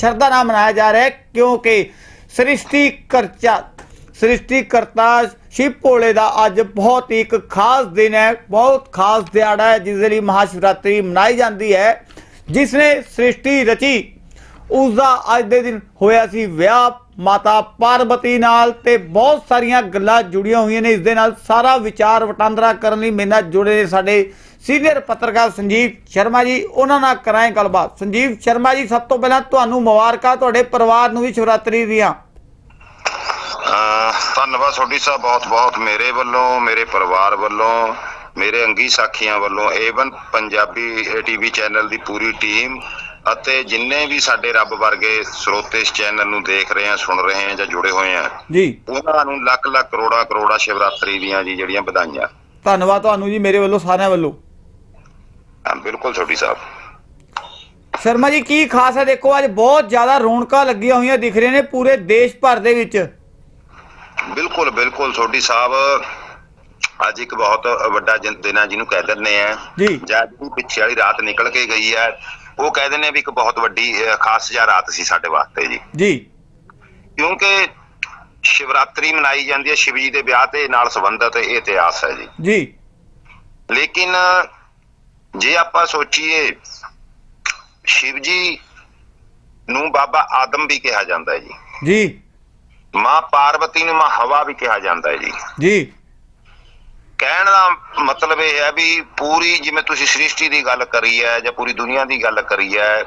ਸ਼ਰਧਾ ਨਾਲ ਮਨਾਇਆ ਜਾ ਰਿਹਾ ਹੈ, ਕਿਉਂਕਿ ਸ੍ਰਿਸ਼ਟੀ ਕਰਤਾ ਸ੍ਰਿਸ਼ਟੀ ਕਰਤਾ ਸ਼ਿਵ ਭੋਲੇ ਦਾ ਅੱਜ ਬਹੁਤ ਹੀ ਇੱਕ ਖਾਸ ਦਿਨ ਹੈ, ਬਹੁਤ ਖਾਸ ਦਿਹਾੜਾ ਹੈ, ਜਿਸ ਦੇ ਲਈ ਮਹਾਸ਼ਿਵਰਾਤਰੀ ਮਨਾਈ ਜਾਂਦੀ ਹੈ ਜਿਸ ਨੇ ਸ੍ਰਿਸ਼ਟੀ ਰਚੀ। ਉਸ ਦਾ ਅੱਜ ਦੇ ਦਿਨ ਹੋਇਆ ਸੀ ਵਿਆਹ, ਮਾਤਾ ਪਾਰਵਤੀ ਨਾਲ ਤੇ ਬਹੁਤ ਸਾਰੀਆਂ ਗੱਲਾਂ ਜੁੜੀਆਂ ਹੋਈਆਂ ਨੇ, ਇਸ ਦੇ ਨਾਲ ਸਾਰਾ ਵਿਚਾਰ ਵਟਾਂਦਰਾ ਕਰਨ ਲਈ ਮੇਰੇ ਨਾਲ ਜੁੜੇ ਸਾਡੇ ਸੀਨੀਅਰ ਪੱਤਰਕਾਰ ਸੰਜੀਵ ਸ਼ਰਮਾ ਜੀ ਉਹਨਾਂ ਨਾਲ ਕਰਾਂਗੇ ਗੱਲਬਾਤ। ਸੰਜੀਵ ਸ਼ਰਮਾ ਜੀ ਸਭ ਤੋਂ ਪਹਿਲਾਂ ਤੁਹਾਨੂੰ ਮੁਬਾਰਕਾਂ ਤੁਹਾਡੇ ਪਰਿਵਾਰ ਨੂੰ ਵੀ ਸ਼ਿਵਰਾਤਰੀ ਦੀਆਂ। ਧੰਨਵਾਦ ਤੁਹਾਡੀ ਸਾਹਿਬ ਬਹੁਤ ਬਹੁਤ ਮੇਰੇ ਵੱਲੋਂ ਮੇਰੇ ਪਰਿਵਾਰ ਵੱਲੋਂ ਮੇਰੇ ਅੰਗੀ ਸਾਖੀਆਂ ਵੱਲੋਂ A one Punjabi TV channel ਦੀ ਪੂਰੀ ਟੀਮ ਅਤੇ ਜਿੰਨੇ ਵੀ ਸਾਡੇ ਰੱਬ ਵਰਗੇ ਸਰੋਤੇ ਇਸ ਚੈਨਲ ਨੂੰ ਦੇਖ ਰਹੇ ਆ ਸੁਣ ਰਹੇ ਆ ਜਾਂ ਜੁੜੇ ਹੋਏ ਆ ਜੀ। ਉਹਨਾਂ ਨੂੰ ਲੱਖ ਲੱਖ ਕਰੋੜਾ ਕਰੋੜਾ ਸ਼ਿਵਰਾਤਰੀ ਦੀਆਂ ਜੀ ਜਿਹੜੀਆਂ ਵਧਾਈਆਂ। ਧੰਨਵਾਦ ਤੁਹਾਨੂੰ ਜੀ ਮੇਰੇ ਵੱਲੋਂ ਸਾਰਿਆਂ ਵੱਲੋਂ। ਹਾਂ, ਬਿਲਕੁਲ ਤੁਹਾਡੀ ਸਾਹਿਬ। ਸ਼ਰਮਾ ਜੀ ਕੀ ਖਾਸ ਹੈ? ਦੇਖੋ ਅੱਜ ਬਹੁਤ ਜ਼ਿਆਦਾ ਰੌਣਕਾਂ ਲੱਗੀਆਂ ਹੋਈਆਂ ਦਿਖ ਰਹੀਆਂ ਨੇ ਪੂਰੇ ਦੇਸ਼ ਭਰ ਦੇ ਵਿੱਚ। ਬਿਲਕੁਲ ਬਿਲਕੁਲ ਤੁਹਾਡੀ ਸਾਹਿਬ। ਅੱਜ ਇੱਕ ਬਹੁਤ ਵੱਡਾ ਦਿਨ ਦਿਨ ਆ ਜਿਹਨੂੰ ਕਹਿ ਦਿੰਦੇ ਆ। ਜੀ। ਜਾਂ ਜਿਹੜੀ ਪਿੱਛੇ ਵਾਲੀ ਰਾਤ ਨਿਕਲ ਕੇ ਗਈ ਹੈ। ਉਹ ਕਹਿ ਦਿੰਦੇ ਆ ਵੀ ਇੱਕ ਬਹੁਤ ਵੱਡੀ ਅਹ, ਖਾਸ ਜਿਹਾ ਰਾਤ ਸੀ ਸਾਡੇ ਵਾਸਤੇ ਜੀ। ਜੀ। ਕਿਉਂਕਿ ਸ਼ਿਵਰਾਤਰੀ ਮਨਾਈ ਜਾਂਦੀ ਹੈ ਸ਼ਿਵ ਜੀ ਦੇ ਵਿਆਹ ਤੇ ਨਾਲ ਸੰਬੰਧਿਤ ਇਹ ਇਤਿਹਾਸ ਹੈ ਜੀ। ਜੀ। ਲੇਕਿਨ ਜੇ ਆਪਾਂ ਸੋਚੀਏ ਸ਼ਿਵ ਜੀ ਨੂੰ ਬਾਬਾ ਆਦਮ ਵੀ ਕਿਹਾ ਜਾਂਦਾ ਹੈ ਜੀ। ਜੀ। ਮਾਂ ਪਾਰਵਤੀ ਨੂੰ ਮਾਂ ਹਵਾ ਵੀ ਕਿਹਾ ਜਾਂਦਾ ਹੈ ਜੀ। ਜੀ। ਕਹਿਣ ਦਾ ਮਤਲਬ ਇਹ ਹੈ ਵੀ ਪੂਰੀ ਜਿਵੇਂ ਤੁਸੀਂ ਸ੍ਰਿਸ਼ਟੀ ਦੀ ਗੱਲ ਕਰੀ ਹੈ ਜਾਂ ਪੂਰੀ ਦੁਨੀਆ ਦੀ ਗੱਲ ਕਰੀ ਹੈ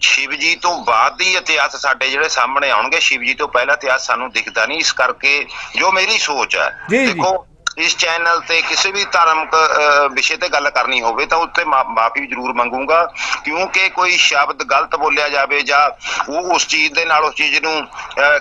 ਸ਼ਿਵ ਜੀ ਤੋਂ ਬਾਅਦ ਹੀ ਇਤਿਹਾਸ ਸਾਡੇ ਜਿਹੜੇ ਸਾਹਮਣੇ ਆਉਣਗੇ ਸ਼ਿਵ ਜੀ ਤੋਂ ਪਹਿਲਾ ਇਤਿਹਾਸ ਸਾਨੂੰ ਦਿਖਦਾ ਨਹੀਂ। ਇਸ ਕਰਕੇ ਜੋ ਮੇਰੀ ਸੋਚ ਹੈ। ਦੇਖੋ ਇਸ ਚੈਨਲ ਤੇ ਕਿਸੇ ਵੀ ਧਾਰਮਿਕ ਵਿਸ਼ੇ ਤੇ ਗੱਲ ਕਰਨੀ ਹੋਵੇ ਤਾਂ ਉੱਤੇ ਮਾਫੀ ਜ਼ਰੂਰ ਮੰਗੂੰਗਾ। ਕਿਉਂਕਿ ਕੋਈ ਸ਼ਬਦ ਗਲਤ ਬੋਲਿਆ ਜਾਵੇ ਜਾਂ ਉਹ ਉਸ ਚੀਜ਼ ਦੇ ਨਾਲ, ਉਸ ਚੀਜ਼ ਨੂੰ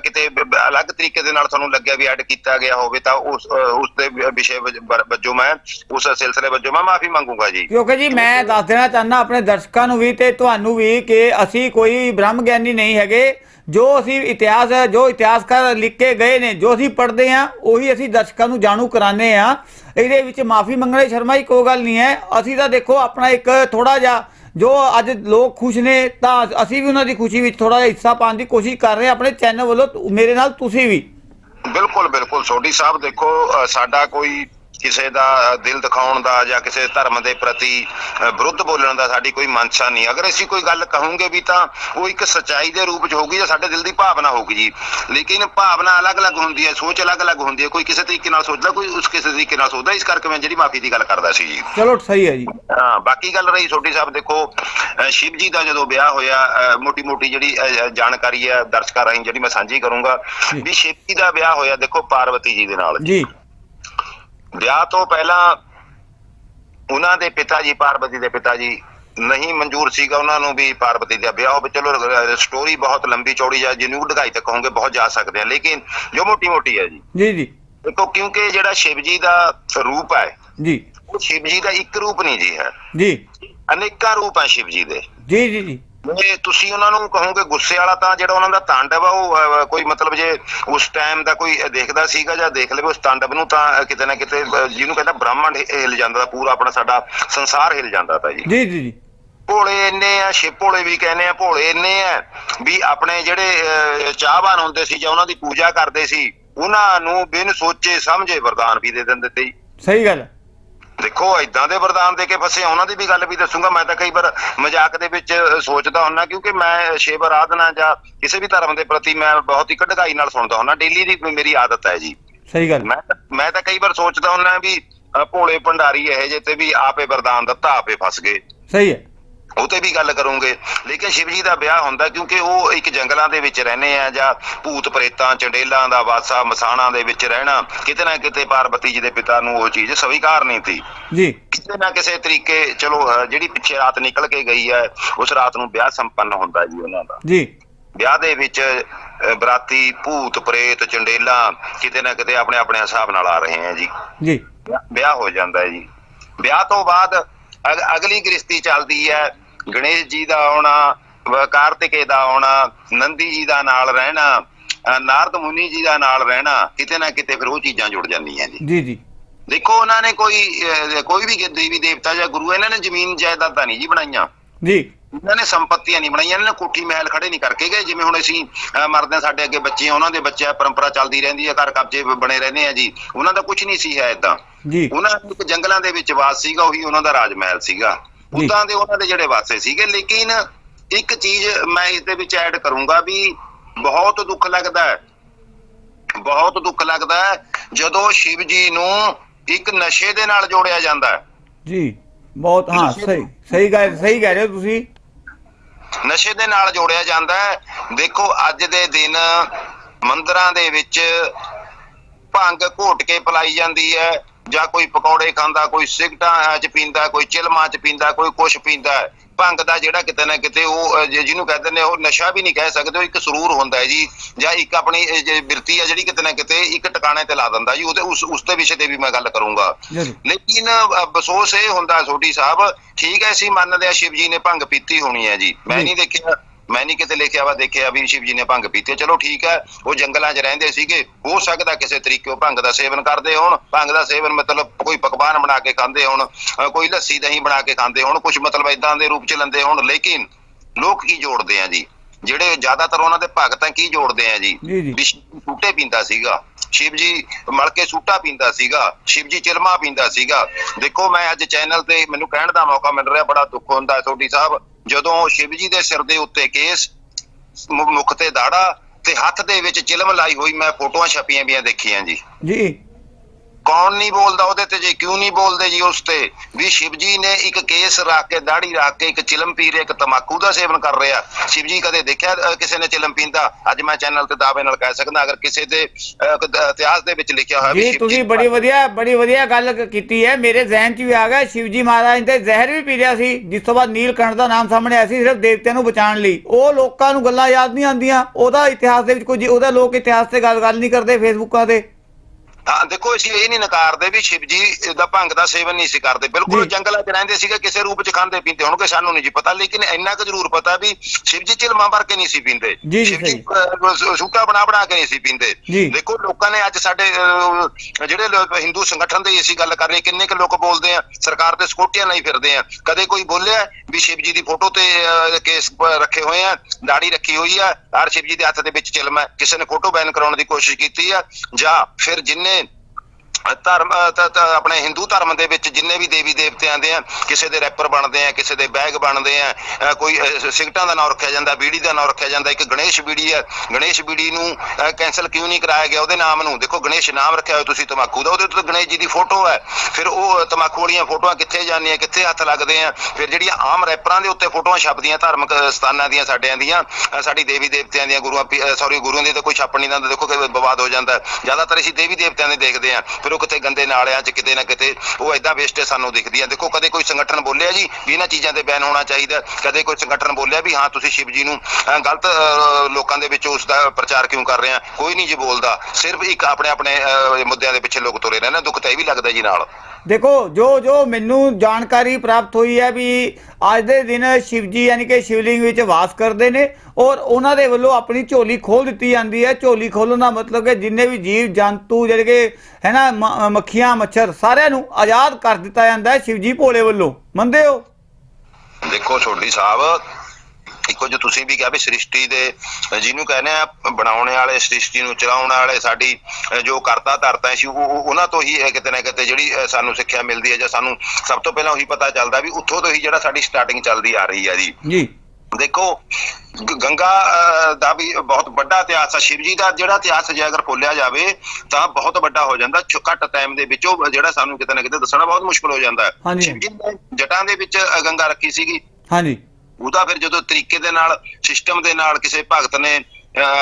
ਕਿਤੇ ਅਲੱਗ ਤਰੀਕੇ ਦੇ ਨਾਲ ਤੁਹਾਨੂੰ ਲੱਗਿਆ ਵੀ ਐਡ ਕੀਤਾ ਗਿਆ ਹੋਵੇ ਤਾਂ ਉਸ ਉਸ ਦੇ ਵਿਸ਼ੇ ਵਜੋਂ ਮੈਂ, ਉਸ ਸਿਲਸਿਲੇ ਵਜੋਂ ਮੈਂ ਮਾਫੀ ਮੰਗੂੰਗਾ ਜੀ। ਕਿਉਂਕਿ ਜੀ ਮੈਂ ਦੱਸ ਦੇਣਾ ਚਾਹੁੰਦਾ ਆਪਣੇ ਦਰਸ਼ਕਾਂ ਨੂੰ ਵੀ ਤੇ ਤੁਹਾਨੂੰ ਵੀ ਕਿ ਅਸੀਂ ਕੋਈ ਬ੍ਰਹਮ ਗਿਆਨੀ ਨਹੀਂ ਹੈਗੇ। ਜੋ ਅਸੀਂ ਇਤਿਹਾਸ ਹੈ, ਜੋ ਇਤਿਹਾਸਕਾਰ ਲਿਖ ਕੇ ਗਏ ਨੇ, ਜੋ ਅਸੀਂ ਪੜ੍ਹਦੇ ਹਾਂ, ਉਹੀ ਅਸੀਂ ਦਰਸ਼ਕਾਂ ਨੂੰ ਜਾਣੂ ਕਰਾਉਂਦੇ ਆ ਇਹਦੇ ਵਿੱਚ ਮਾਫੀ ਮੰਗਣੇ ਸ਼ਰਮਾ ਹੀ ਕੋਈ ਗੱਲ ਨਹੀਂ ਹੈ। ਅਸੀਂ ਤਾਂ ਦੇਖੋ, ਆਪਣਾ ਇੱਕ ਥੋੜਾ ਜਿਹਾ ਜੋ ਅੱਜ ਲੋਕ ਖੁਸ਼ ਨੇ, ਤਾਂ ਅਸੀਂ ਵੀ ਉਹਨਾਂ ਦੀ ਖੁਸ਼ੀ ਵਿੱਚ ਥੋੜਾ ਜਿਹਾ ਹਿੱਸਾ ਪਾਉਣ ਦੀ ਕੋਸ਼ਿਸ਼ ਕਰ ਰਹੇ ਹਾਂ, ਆਪਣੇ ਚੈਨਲ ਵੱਲੋਂ, ਮੇਰੇ ਨਾਲ ਤੁਸੀਂ ਵੀ। ਬਿਲਕੁਲ ਬਿਲਕੁਲ। ਸੋਢੀ ਸਾਹਿਬ, ਦੇਖੋ ਸਾਡਾ ਕੋਈ ਕਿਸੇ ਦਾ ਦਿਲ ਦਿਖਾਉਣ ਦਾ ਜਾਂ ਕਿਸੇ ਧਰਮ ਦੇ ਪ੍ਰਤੀ ਵਿਰੁੱਧ ਬੋਲਣ ਦਾ ਸਾਡੀ ਕੋਈ ਮਨਸ਼ਾ ਨਹੀਂ। ਅਗਰ ਅਸੀਂ ਕੋਈ ਗੱਲ ਕਹੋਗੇ ਵੀ ਤਾਂ ਉਹ ਇੱਕ ਸਚਾਈ ਦੇ ਰੂਪ 'ਚ ਹੋਊਗੀ ਜਾਂ ਸਾਡੇ ਦਿਲ ਦੀ ਭਾਵਨਾ ਹੋਊਗੀ ਜੀ। ਲੇਕਿਨ ਭਾਵਨਾ ਅਲੱਗ-ਅਲੱਗ ਹੁੰਦੀ ਹੈ ਸੋਚ ਅਲੱਗ-ਅਲੱਗ ਹੁੰਦੀ ਹੈ। ਕੋਈ ਕਿਸੇ ਤਰੀਕੇ ਨਾਲ ਸੋਚਦਾ ਕੋਈ ਉਸ ਕਿਸੇ ਤਰੀਕੇ ਨਾਲ ਸੋਚਦਾ। ਇਸ ਕਰਕੇ ਮੈਂ ਜਿਹੜੀ ਮਾਫੀ ਦੀ ਗੱਲ ਕਰਦਾ ਸੀ ਜੀ। ਚਲੋ ਸਹੀ ਹੈ ਜੀ। ਹਾਂ ਬਾਕੀ ਗੱਲ ਰਹੀ ਛੋਟੀ ਸਾਹਿਬ ਦੇਖੋ ਸ਼ਿਵ ਜੀ ਦਾ ਜਦੋਂ ਵਿਆਹ ਹੋਇਆ ਮੋਟੀ ਮੋਟੀ ਜਿਹੜੀ ਜਾਣਕਾਰੀ ਹੈ ਦਰਸ਼ਕਾਂ ਰਾਹੀਂ ਜਿਹੜੀ ਮੈਂ ਸਾਂਝੀ ਕਰੂੰਗਾ। ਵੀ ਸ਼ਿਵ ਜੀ ਦਾ ਵਿਆਹ ਹੋਇਆ ਦੇਖੋ ਪਾਰਵਤੀ ਜੀ ਦੇ ਨਾਲ। ਜੀ। ਵਿਆਹ ਤੋਂ ਪਹਿਲਾਂ ਉਹਨਾਂ ਦੇ ਪਿਤਾ ਜੀ ਪਾਰਵਤੀ ਦੇ ਪਿਤਾ ਜੀ ਨਹੀਂ ਮਨਜ਼ੂਰ ਸੀਗਾ ਉਹਨਾਂ ਨੂੰ ਵੀ ਪਾਰਵਤੀ ਦਾ ਵਿਆਹ। ਹੋਵੇ ਚਲੋ ਸਟੋਰੀ ਬਹੁਤ ਲੰਬੀ ਚੌੜੀ ਜਾਂ ਜਿਹਨੂੰ ਢਗਾਈ ਤੱਕ ਕਹੋਗੇ ਬਹੁਤ ਜਾ ਸਕਦੇ ਆ। ਲੇਕਿਨ ਜੋ ਮੋਟੀ ਮੋਟੀ ਹੈ ਜੀ। ਜੀ ਜੀ। ਦੇਖੋ ਕਿਉਂਕਿ ਜਿਹੜਾ ਸ਼ਿਵ ਜੀ ਦਾ ਰੂਪ ਹੈ ਜੀ। ਉਹ ਸ਼ਿਵ ਜੀ ਦਾ ਇੱਕ ਰੂਪ ਨਹੀਂ ਜੀ ਹੈ। ਜੀ। ਅਨੇਕਾਂ ਰੂਪ ਹੈ ਸ਼ਿਵ ਜੀ ਦੇ। ਜੀ ਜੀ ਜੀ। ਜੇ ਤੁਸੀਂ ਉਹਨਾਂ ਨੂੰ ਕਹੋਗੇ ਗੁੱਸੇ ਵਾਲਾ ਤਾਂ ਜਿਹੜਾ ਉਹਨਾਂ ਦਾ ਤਾਂਡਵ ਆ ਉਹ ਕੋਈ ਮਤਲਬ ਜੇ ਉਸ ਟਾਈਮ ਦਾ ਕੋਈ ਦੇਖਦਾ ਸੀਗਾ ਜਾਂ ਦੇਖ ਲਵੇ ਉਸ ਤਾਂਡਵ ਨੂੰ ਤਾਂ ਕਿਤੇ ਨਾ ਕਿਤੇ ਜਿਹਨੂੰ ਕਹਿੰਦਾ ਬ੍ਰਹਮੰਡ ਹਿ- ਹਿਲ ਜਾਂਦਾ ਪੂਰਾ ਆਪਣਾ ਸਾਡਾ ਸੰਸਾਰ ਹਿਲ ਜਾਂਦਾ ਤਾਂ ਜੀ। ਜੀ ਜੀ ਭੋਲੇ ਇੰਨੇ ਆ ਭੋਲੇ ਵੀ ਕਹਿੰਦੇ ਆ ਭੋਲੇ ਇੰਨੇ ਆ ਵੀ ਆਪਣੇ ਜਿਹੜੇ ਚਾਹਵਾਨ ਹੁੰਦੇ ਸੀ ਜਾਂ ਉਹਨਾਂ ਦੀ ਪੂਜਾ ਕਰਦੇ ਸੀ ਉਹਨਾਂ ਨੂੰ ਬਿਨ ਸੋਚੇ ਸਮਝੇ ਵਰਦਾਨ ਵੀ ਦੇ ਦਿੰਦੇ ਤੇ ਸਹੀ ਗੱਲ ਹੈ। ਦੇਖੋ ਇਦਾਂ ਦੇ ਵਰਦਾਨ ਦੇ ਕੇ ਫਸੇ ਉਹਨਾਂ ਦੀ ਵੀ ਗੱਲ ਵੀ ਦੱਸੂਗਾ। ਮੈਂ ਤਾਂ ਕਈ ਵਾਰ ਮਜ਼ਾਕ ਦੇ ਵਿੱਚ ਸੋਚਦਾ ਹੁੰਨਾ ਕਿਉਂਕਿ ਮੈਂ ਸ਼ਿਵ ਆਰਾਧਨਾ ਜਾਂ ਕਿਸੇ ਵੀ ਧਰਮ ਦੇ ਪ੍ਰਤੀ ਮੈਂ ਬਹੁਤ ਹੀ ਕਢਗਾਈ ਨਾਲ ਸੁਣਦਾ ਹੁੰਨਾ ਡੇਲੀ ਦੀ ਮੇਰੀ ਆਦਤ ਹੈ ਜੀ। ਸਹੀ ਗੱਲ। ਮੈਂ ਮੈਂ ਤਾਂ ਕਈ ਵਾਰ ਸੋਚਦਾ ਹੁੰਨਾ ਵੀ ਭੋਲੇ ਭੰਡਾਰੀ ਇਹ ਜੇ ਤੇ ਵੀ ਆਪੇ ਵਰਦਾਨ ਦਿੱਤਾ ਆਪੇ ਫਸ ਗਏ। ਸਹੀ ਹੈ। ਉਹ ਤੇ ਵੀ ਗੱਲ ਕਰੂੰਗੇ। ਲੇਕਿਨ ਸ਼ਿਵ ਜੀ ਦਾ ਵਿਆਹ ਹੁੰਦਾ ਕਿਉਂਕਿ ਉਹ ਇੱਕ ਜੰਗਲਾਂ ਦੇ ਵਿੱਚ ਰਹਿੰਦੇ ਆ ਜਾਂ ਭੂਤ ਪ੍ਰੇਤਾਂ ਚੰਡੇਲਾਂ ਦਾ ਵਾਸਾ ਮਸਾਣਾ ਦੇ ਵਿੱਚ ਰਹਿਣਾ। ਕਿਤੇ ਨਾ ਕਿਤੇ ਪਾਰਵਤੀ ਜੀ ਦੇ ਪਿਤਾ ਨੂੰ ਉਹ ਚੀਜ਼ ਸਵੀਕਾਰ ਨਹੀਂ ਸੀ। ਜੀ। ਕਿਸੇ ਨਾ ਕਿਸੇ ਤਰੀਕੇ ਚਲੋ ਜਿਹੜੀ ਪਿੱਛੇ ਰਾਤ ਨਿਕਲ ਕੇ ਗਈ ਹੈ ਉਸ ਰਾਤ ਨੂੰ ਵਿਆਹ ਸੰਪੰਨ ਹੁੰਦਾ ਜੀ ਉਹਨਾਂ ਦਾ। ਜੀ। ਵਿਆਹ ਦੇ ਵਿੱਚ ਬਰਾਤੀ ਭੂਤ ਪ੍ਰੇਤ ਚੰਡੇਲਾ ਕਿਤੇ ਨਾ ਕਿਤੇ ਆਪਣੇ ਆਪਣੇ ਹਿਸਾਬ ਨਾਲ ਆ ਰਹੇ ਆ ਜੀ। ਜੀ। ਵਿਆਹ ਹੋ ਜਾਂਦਾ ਹੈ ਜੀ। ਵਿਆਹ ਤੋਂ ਬਾਅਦ ਅਗ- ਅਗਲੀ ਗ੍ਰਸਤੀ ਚੱਲਦੀ ਹੈ। ਗਣੇਸ਼ ਜੀ ਦਾ ਆਉਣਾ ਕਾਰਤਿਕੇ ਦਾ ਆਉਣਾ ਨੰਦੀ ਜੀ ਦਾ ਨਾਲ ਰਹਿਣਾ ਨਾਰਦ ਮੁਨੀ ਜੀ ਦਾ ਨਾਲ ਰਹਿਣਾ ਕਿਤੇ ਨਾ ਕਿਤੇ ਫਿਰ ਉਹ ਚੀਜ਼ਾਂ ਜੁੜ ਜਾਂਦੀਆਂ ਜੀ। ਜੀ ਜੀ। ਦੇਖੋ ਉਹਨਾਂ ਨੇ ਕੋਈ ਕੋਈ ਵੀ ਦੇਵੀ ਦੇਵਤਾ ਜਾਂ ਗੁਰੂ ਇਹਨਾਂ ਨੇ ਜ਼ਮੀਨ ਜਾਇਦਾਦਾਂ ਨਹੀਂ ਜੀ ਬਣਾਈਆਂ। ਜੀ। ਇਹਨਾਂ ਨੇ ਸੰਪਤੀਆਂ ਨਹੀਂ ਬਣਾਈਆਂ ਇਹਨਾਂ ਨੇ ਕੋਠੀ ਮਹਿਲ ਖੜੇ ਨਹੀਂ ਕਰਕੇ ਗਏ। ਜਿਵੇਂ ਹੁਣ ਅਸੀਂ ਮਰਦੇ ਸਾਡੇ ਅੱਗੇ ਬੱਚੇ ਆ, ਉਹਨਾਂ ਦੇ ਬੱਚੇ ਆ, ਪਰੰਪਰਾ ਚੱਲਦੀ ਰਹਿੰਦੀ ਹੈ ਘਰ ਕਬਜੇ ਬਣੇ ਰਹਿੰਦੇ ਆ ਜੀ। ਉਹਨਾਂ ਦਾ ਕੁਝ ਨਹੀਂ ਸੀ ਹੈ ਇਦਾਂ ਜੀ। ਉਹਨਾਂ ਇੱਕ ਜੰਗਲਾਂ ਦੇ ਵਿੱਚ ਵਾਸ ਸੀਗਾ ਉਹੀ ਉਹਨਾਂ ਦਾ ਰਾਜ ਮਹਿਲ ਸੀਗਾ। ਉਦਾਂ ਦੇ ਉਹਨਾਂ ਦੇ ਜਿਹੜੇ ਵਾਸੇ ਸੀਗੇ ਲੇਕਿਨ ਇੱਕ ਚੀਜ਼ ਮੈਂ ਇਸ ਦੇ ਵਿੱਚ ਐਡ ਕਰੂੰਗਾ ਵੀ ਬਹੁਤ ਦੁੱਖ ਲੱਗਦਾ ਹੈ। ਬਹੁਤ ਦੁੱਖ ਲੱਗਦਾ ਹੈ ਜਦੋਂ ਸ਼ਿਵ ਜੀ ਨੂੰ ਇੱਕ ਨਸ਼ੇ ਦੇ ਨਾਲ ਜੋੜਿਆ ਜਾਂਦਾ ਜੀ ਬਹੁਤ ਹਾਂ ਸਹੀ ਸਹੀ ਗੱਲ ਸਹੀ ਕਹਿ ਰਹੇ ਹੋ ਤੁਸੀਂ। ਨਸ਼ੇ ਦੇ ਨਾਲ ਜੋੜਿਆ ਜਾਂਦਾ ਹੈ। ਦੇਖੋ ਅੱਜ ਦੇ ਦਿਨ ਮੰਦਰਾਂ ਦੇ ਵਿੱਚ ਭੰਗ ਘੋਟ ਕੇ ਪਲਾਈ ਜਾਂਦੀ ਹੈ। ਜਾਂ ਕੋਈ ਪਕੌੜੇ ਖਾਂਦਾ ਕੋਈ ਸਿਗਟਾਂ ਚ ਪੀਂਦਾ ਕੋਈ ਚਿਲਮਾਂ ਚ ਪੀਂਦਾ ਕੋਈ ਕੁਛ ਪੀਂਦਾ। ਭੰਗ ਦਾ ਜਿਹੜਾ ਕਿਤੇ ਨਾ ਕਿਤੇ ਉਹ ਜਿਹਨੂੰ ਕਹਿੰਦੇ ਨੇ ਉਹ ਨਸ਼ਾ ਵੀ ਨਹੀਂ ਕਹਿ ਸਕਦੇ ਉਹ ਇੱਕ ਸਰੂਰ ਹੁੰਦਾ ਹੈ ਜੀ ਜਾਂ ਇੱਕ ਆਪਣੀ ਬਿਰਤੀ ਹੈ ਜਿਹੜੀ ਕਿਤੇ ਨਾ ਕਿਤੇ ਇੱਕ ਟਿਕਾਣੇ ਤੇ ਲਾ ਦਿੰਦਾ ਜੀ ਉਹਦੇ ਉਸ ਉਸ ਦੇ ਵਿਸ਼ੇ ਤੇ ਵੀ ਮੈਂ ਗੱਲ ਕਰੂੰਗਾ ਲੇਕਿਨ ਅਫਸੋਸ ਇਹ ਹੁੰਦਾ ਸੋਢੀ ਸਾਹਿਬ ਠੀਕ ਹੈ ਅਸੀਂ ਮੰਨਦੇ ਆ ਸ਼ਿਵ ਜੀ ਨੇ ਭੰਗ ਪੀਤੀ ਹੋਣੀ ਹੈ ਜੀ ਮੈਂ। ਨਹੀਂ ਦੇਖਿਆ ਮੈਂ ਨਹੀਂ ਕਿਤੇ ਲਿਖਿਆ ਵਾ ਦੇਖਿਆ ਵੀ ਸ਼ਿਵ ਜੀ ਨੇ ਭੰਗ ਪੀਤੀ। ਚਲੋ ਠੀਕ ਹੈ ਉਹ ਜੰਗਲਾਂ 'ਚ ਰਹਿੰਦੇ ਸੀਗੇ। ਹੋ ਸਕਦਾ ਕਿਸੇ ਤਰੀਕੇ ਉਹ ਭੰਗ ਦਾ ਸੇਵਨ ਕਰਦੇ ਹੋਣ। ਭੰਗ ਦਾ ਸੇਵਨ ਮਤਲਬ ਕੋਈ ਪਕਵਾਨ ਬਣਾ ਕੇ ਖਾਂਦੇ ਹੋਣ ਕੋਈ ਲੱਸੀ ਦਹੀਂ ਬਣਾ ਕੇ ਖਾਂਦੇ ਹੋਣ ਕੁਝ ਮਤਲਬ ਇਦਾਂ ਦੇ ਰੂਪ 'ਚ ਲੈਂਦੇ ਹੋਣ। ਲੇਕਿਨ ਲੋਕ ਕੀ ਜੋੜਦੇ ਆ ਜੀ? ਜਿਹੜੇ ਜ਼ਿਆਦਾਤਰ ਉਹਨਾਂ ਦੇ ਭਗਤ ਕੀ ਜੋੜਦੇ ਆ ਜੀ? ਸੂਟੇ ਪੀਂਦਾ ਸੀਗਾ। ਸ਼ਿਵ ਜੀ ਮਲ ਕੇ ਸੂਟਾ ਪੀਂਦਾ ਸੀਗਾ। ਸ਼ਿਵ ਜੀ ਚਿਲਮਾ ਪੀਂਦਾ ਸੀਗਾ। ਦੇਖੋ ਮੈਂ ਅੱਜ ਚੈਨਲ ਤੇ ਮੈਨੂੰ ਕਹਿਣ ਦਾ ਮੌਕਾ ਮਿਲ ਰਿਹਾ ਬੜਾ ਦੁੱਖ ਹੁੰਦਾ ਸੋਢੀ ਸਾਹਿਬ। ਜਦੋਂ ਸ਼ਿਵ ਜੀ ਦੇ ਸਿਰ ਦੇ ਉੱਤੇ ਕੇਸ ਮੁ- ਮੁਖ ਤੇ ਦਾੜਾ ਤੇ ਹੱਥ ਦੇ ਵਿੱਚ ਚਿਲਮ ਲਾਈ ਹੋਈ ਮੈਂ ਫੋਟੋਆਂ ਛਪੀਆਂ ਵੀਆਂ ਦੇਖੀਆਂ ਜੀ। ਜੀ। ਕੌਣ ਨਹੀਂ ਬੋਲਦਾ ਉਹਦੇ ਤੇ ਜੀ ਕਿਉਂ ਨਹੀਂ ਬੋਲਦੇ ਜੀ ਉਸ ਤੇ? ਵੀ ਸ਼ਿਵ ਜੀ ਨੇ ਇੱਕ ਕੇਸ ਰੱਖ ਕੇ ਦਾੜੀ ਰੱਖ ਕੇ ਇੱਕ ਚਿਲਮ ਪੀ ਰਿਹਾ ਇੱਕ ਤਮਾਕੂ ਦਾ ਸੇਵਨ ਕਰ ਰਿਹਾ। ਸ਼ਿਵ ਜੀ ਕਦੇ ਦੇਖਿਆ ਕਿਸੇ ਨੇ ਚਿਲਮ ਪੀਂਦਾ? ਅੱਜ ਮੈਂ ਚੈਨਲ ਤੇ ਦਾਅਵੇ ਨਾਲ ਕਹਿ ਸਕਦਾ ਅਗਰ ਕਿਸੇ ਦੇ ਇਤਿਹਾਸ ਦੇ ਵਿੱਚ ਲਿਖਿਆ ਹੋਇਆ ਵੀ ਤੁਸੀਂ ਬੜੀ ਵਧੀਆ ਬੜੀ ਵਧੀਆ ਗੱਲ ਕੀਤੀ ਹੈ। ਮੇਰੇ ਜ਼ਿਹਨ 'ਚ ਵੀ ਆ ਗਿਆ ਸ਼ਿਵਜੀ ਮਹਾਰਾਜ ਦੇ ਜ਼ਹਿਰ ਵੀ ਪੀ ਲਿਆ ਸੀ ਜਿਸ ਤੋਂ ਬਾਅਦ ਨੀਲਕੰਠ ਦਾ ਨਾਮ ਸਾਹਮਣੇ ਆਇਆ ਸੀ ਸਿਰਫ ਦੇਵਤਿਆਂ ਨੂੰ ਬਚਾਉਣ ਲਈ। ਉਹ ਲੋਕਾਂ ਨੂੰ ਗੱਲਾਂ ਯਾਦ ਨਹੀਂ ਆਉਂਦੀਆਂ। ਉਹਦਾ ਇਤਿਹਾਸ ਦੇ ਵਿੱਚ ਕੋਈ ਉਹਦਾ ਲੋਕ ਇਤਿਹਾਸ ਤੇ ਗੱਲ ਗੱਲ ਨਹੀਂ ਕਰਦੇ ਫੇਸਬੁੱਕਾਂ ਤੇ। ਹਾਂ ਦੇਖੋ ਅਸੀਂ ਇਹ ਨਹੀਂ ਨਕਾਰਦੇ ਵੀ ਸ਼ਿਵ ਜੀ ਦਾ ਭੰਗ ਦਾ ਸੇਵਨ ਨਹੀਂ ਸੀ ਕਰਦੇ ਬਿਲਕੁਲ ਜੀ। ਜੰਗਲਾਂ 'ਚ ਰਹਿੰਦੇ ਸੀਗੇ ਕਿਸੇ ਰੂਪ 'ਚ ਖਾਂਦੇ ਪੀਂਦੇ ਹੋਣਗੇ ਸਾਨੂੰ ਨਹੀਂ ਜੀ ਪਤਾ ਲੇਕਿਨ ਇੰਨਾ ਕੁ ਜ਼ਰੂਰ ਪਤਾ ਵੀ ਸ਼ਿਵ ਜੀ ਚਿਲਮਾਂ ਭਰ ਕੇ ਨਹੀਂ ਸੀ ਪੀਂਦੇ ਜੀ, ਜੀ, ਸ਼ਿਵ ਜੀ ਸਹੀ। ਅਹ, ਸੂਟਾ ਬਣਾ ਬਣਾ ਕੇ ਨਹੀਂ ਸੀ ਪੀਂਦੇ। ਦੇਖੋ ਲੋਕਾਂ ਨੇ ਅੱਜ ਸਾਡੇ ਜਿਹੜੇ ਹਿੰਦੂ ਸੰਗਠਨ ਦੇ ਅਸੀਂ ਗੱਲ ਕਰ ਰਹੇ ਕਿੰਨੇ ਕੁ ਲੋਕ ਬੋਲਦੇ ਆ ਸਰਕਾਰ ਤੇ ਸਕੋਟੀਆਂ ਨਹੀਂ ਫਿਰਦੇ ਆ ਕਦੇ ਕੋਈ ਬੋਲਿਆ ਵੀ ਸ਼ਿਵ ਜੀ ਦੀ ਫੋਟੋ ਤੇ ਕੇਸ ਰੱਖੇ ਹੋਏ ਆ ਦਾੜੀ ਰੱਖੀ ਹੋਈ ਆ ਸ਼ਿਵ ਜੀ ਦੇ ਹੱਥ ਦੇ ਵਿੱਚ ਚਿਲਮ ਹੈ ਕਿਸੇ ਨੇ ਫੋਟੋ ਬੈਨ ਕਰਾਉਣ ਦੀ ਕੋਸ਼ਿਸ਼ ਕੀਤੀ ਆ ਜਾਂ ਫਿਰ ਜਿੰਨੇ ਧਰਮ ਆਪਣੇ ਹਿੰਦੂ ਧਰਮ ਦੇ ਵਿੱਚ ਜਿੰਨੇ ਵੀ ਦੇਵੀ ਦੇਵਤੇ ਆਂਦੇ ਆ ਕਿਸੇ ਦੇ ਰੈਪਰ ਬਣਦੇ ਆ ਕਿਸੇ ਦੇ ਬੈਗ ਬਣਦੇ ਆ ਕੋਈ ਅ, ਸਿਗਟਾਂ ਦਾ ਨਾਮ ਰੱਖਿਆ ਜਾਂਦਾ ਬੀੜੀ ਦਾ ਨਾਮ ਰੱਖਿਆ ਜਾਂਦਾ ਇੱਕ ਗਣੇਸ਼ ਬੀੜੀ ਹੈ ਗਣੇਸ਼ ਬੀੜੀ ਨੂੰ ਕੈਨਸਲ ਕਿਉਂ ਨਹੀਂ ਕਰਾਇਆ ਗਿਆ ਉਹਦੇ ਨਾਮ ਨੂੰ? ਦੇਖੋ ਗਣੇਸ਼ ਨਾਮ ਰੱਖਿਆ ਹੋਇਆ ਤੁਸੀਂ ਤਮਾਕੂ ਦਾ ਉਹਦੇ ਉੱਤੇ ਗਣੇਸ਼ ਜੀ ਦੀ ਫੋਟੋ ਹੈ ਫਿਰ ਉਹ ਤਮਾਕੂ ਵਾਲੀਆਂ ਫੋਟੋਆਂ ਕਿੱਥੇ ਜਾਂਦੀਆਂ ਕਿੱਥੇ ਹੱਥ ਲੱਗਦੇ ਆ? ਫਿਰ ਜਿਹੜੀਆਂ ਆਮ ਰੈਪਰਾਂ ਦੇ ਉੱਤੇ ਫੋਟੋਆਂ ਛਪਦੀਆਂ ਧਾਰਮਿਕ ਸਥਾਨਾਂ ਦੀਆਂ ਸਾਡਿਆਂ ਦੀਆਂ ਸਾਡੀ ਦੇਵੀ ਦੇਵਤਿਆਂ ਦੀਆਂ ਗੁਰੂਆਂ ਸੌਰੀ ਗੁਰੂਆਂ ਦੀ ਤਾਂ ਕੋਈ ਛਾਪਣ ਨਹੀਂ ਦਿੰਦਾ ਦੇਖੋ ਕਿ ਵਿਵਾਦ ਹੋ ਜਾਂਦਾ। ਜ਼ਿਆਦਾਤਰ ਅਸੀਂ ਦੇਵੀ ਦੇਵਤਿਆਂ ਦੇ ਦੇਖਦੇ ਆ ਫਿਰ ਉਹ ਕਿਤੇ ਗੰਦੇ ਨਾਲਿਆਂ 'ਚ ਕਿਤੇ ਨਾ ਕਿਤੇ ਉਹ ਐਦਾਂ ਵੇਸਟੇ ਸਾਨੂੰ ਦਿਖਦੀ ਆ। ਦੇਖੋ ਕਦੇ ਕੋਈ ਸੰਗਠਨ ਬੋਲਿਆ ਜੀ ਵੀ ਇਹਨਾਂ ਚੀਜ਼ਾਂ ਤੇ ਬੈਨ ਹੋਣਾ ਚਾਹੀਦਾ ਕਦੇ ਕੋਈ ਸੰਗਠਨ ਬੋਲਿਆ ਵੀ ਹਾਂ ਤੁਸੀਂ ਸ਼ਿਵ ਜੀ ਨੂੰ ਗਲਤ ਅ, ਲੋਕਾਂ ਦੇ ਵਿੱਚ ਉਸ ਦਾ ਪ੍ਰਚਾਰ ਕਿਉਂ ਕਰ ਰਹੇ ਆ? ਕੋਈ ਨਹੀਂ ਜੀ ਬੋਲਦਾ। ਸਿਰਫ ਇੱਕ ਆਪਣੇ ਆਪਣੇ ਅ, ਮੁੱਦਿਆਂ ਦੇ ਪਿੱਛੇ ਲੋਕ ਤੁਰੇ ਰਹਿੰਦੇ ਦੁੱਖ ਤਾਂ ਇਹ ਵੀ ਲੱਗਦਾ ਜੀ ਨਾਲ। ਦੇਖੋ, ਜੋ ਜੋ ਮੈਨੂੰ ਜਾਣਕਾਰੀ ਪ੍ਰਾਪਤ ਹੋਈ ਹੈ ਵੀ ਅੱਜ ਦੇ ਦਿਨ ਸ਼ਿਵਜੀ ਯਾਨੀ ਕਿ ਸ਼ਿਵਲਿੰਗ ਵਿੱਚ ਵਾਸ ਕਰਦੇ ਨੇ ਔਰ ਉਹਨਾਂ ਦੇ ਵੱਲੋਂ ਆਪਣੀ ਝੋਲੀ ਖੋਲ ਦਿੱਤੀ ਜਾਂਦੀ ਹੈ। ਝੋਲੀ ਖੋਲਣ ਦਾ ਮਤਲਬ ਕਿ ਜਿੰਨੇ ਵੀ ਜੀਵ, ਜੰਤੂ ਜਿਹੜੇ ਕਿ ਹੈ ਨਾ, ਮ- ਮੱਖੀਆਂ, ਮੱਛਰ ਸਾਰਿਆਂ ਨੂੰ ਆਜ਼ਾਦ ਕਰ ਦਿੱਤਾ ਜਾਂਦਾ ਹੈ ਸ਼ਿਵਜੀ ਭੋਲੇ ਵੱਲੋਂ। ਮੰਨਦੇ ਹੋ? ਦੇਖੋ ਛੋਡੀ ਸਾਹਿਬ ਇੱਕੋ ਜੋ ਤੁਸੀਂ ਵੀ ਕਿਹਾ ਵੀ ਸ੍ਰਿਸ਼ਟੀ ਦੇ ਜਿਹਨੂੰ ਕਹਿੰਦੇ ਆ ਬਣਾਉਣ ਵਾਲੇ ਸ੍ਰਿਸ਼ਟੀ ਨੂੰ ਚਲਾਉਣ ਵਾਲੇ ਸਾਡੀ ਜੋ ਕਰਤਾ ਧਰਤਾ ਸੀ ਉਹ ਉਹ- ਉਹਨਾਂ ਤੋਂ ਹੀ ਕਿਤੇ ਨਾ ਕਿਤੇ ਜਿਹੜੀ ਸਾਨੂੰ ਸਿੱਖਿਆ ਮਿਲਦੀ ਹੈ ਜਾਂ ਸਾਨੂੰ ਸਭ ਤੋਂ ਪਹਿਲਾਂ ਉਹੀ ਪਤਾ ਚੱਲਦਾ ਵੀ ਉੱਥੋਂ ਤੋਂ ਹੀ ਜਿਹੜਾ ਸਾਡੀ ਸਟਾਰਟਿੰਗ ਚੱਲਦੀ ਆ ਰਹੀ ਹੈ ਜੀ। ਜੀ। ਦੇਖੋ ਗੰਗਾ ਦਾ ਵੀ ਬਹੁਤ ਵੱਡਾ ਇਤਿਹਾਸ ਹੈ ਸ਼ਿਵ ਜੀ ਦਾ ਜਿਹੜਾ ਇਤਿਹਾਸ ਜੇ ਅਗਰ ਫੋਲਿਆ ਜਾਵੇ ਤਾਂ ਬਹੁਤ ਵੱਡਾ ਹੋ ਜਾਂਦਾ ਘੱਟ ਟਾਈਮ ਦੇ ਵਿੱਚ ਉਹ ਜਿਹੜਾ ਸਾਨੂੰ ਕਿਤੇ ਨਾ ਕਿਤੇ ਦੱਸਣਾ ਬਹੁਤ ਮੁਸ਼ਕਲ ਹੋ ਜਾਂਦਾ। ਹੈ ਨੇ ਜਟਾਂ ਦੇ ਵਿੱਚ ਗੰਗਾ ਰੱਖੀ ਸੀਗੀ। ਹਾਂਜੀ। ਉਹਦਾ ਫਿਰ ਜਦੋਂ ਤਰੀਕੇ ਦੇ ਨਾਲ ਸਿਸਟਮ ਦੇ ਨਾਲ ਕਿਸੇ ਭਗਤ ਨੇ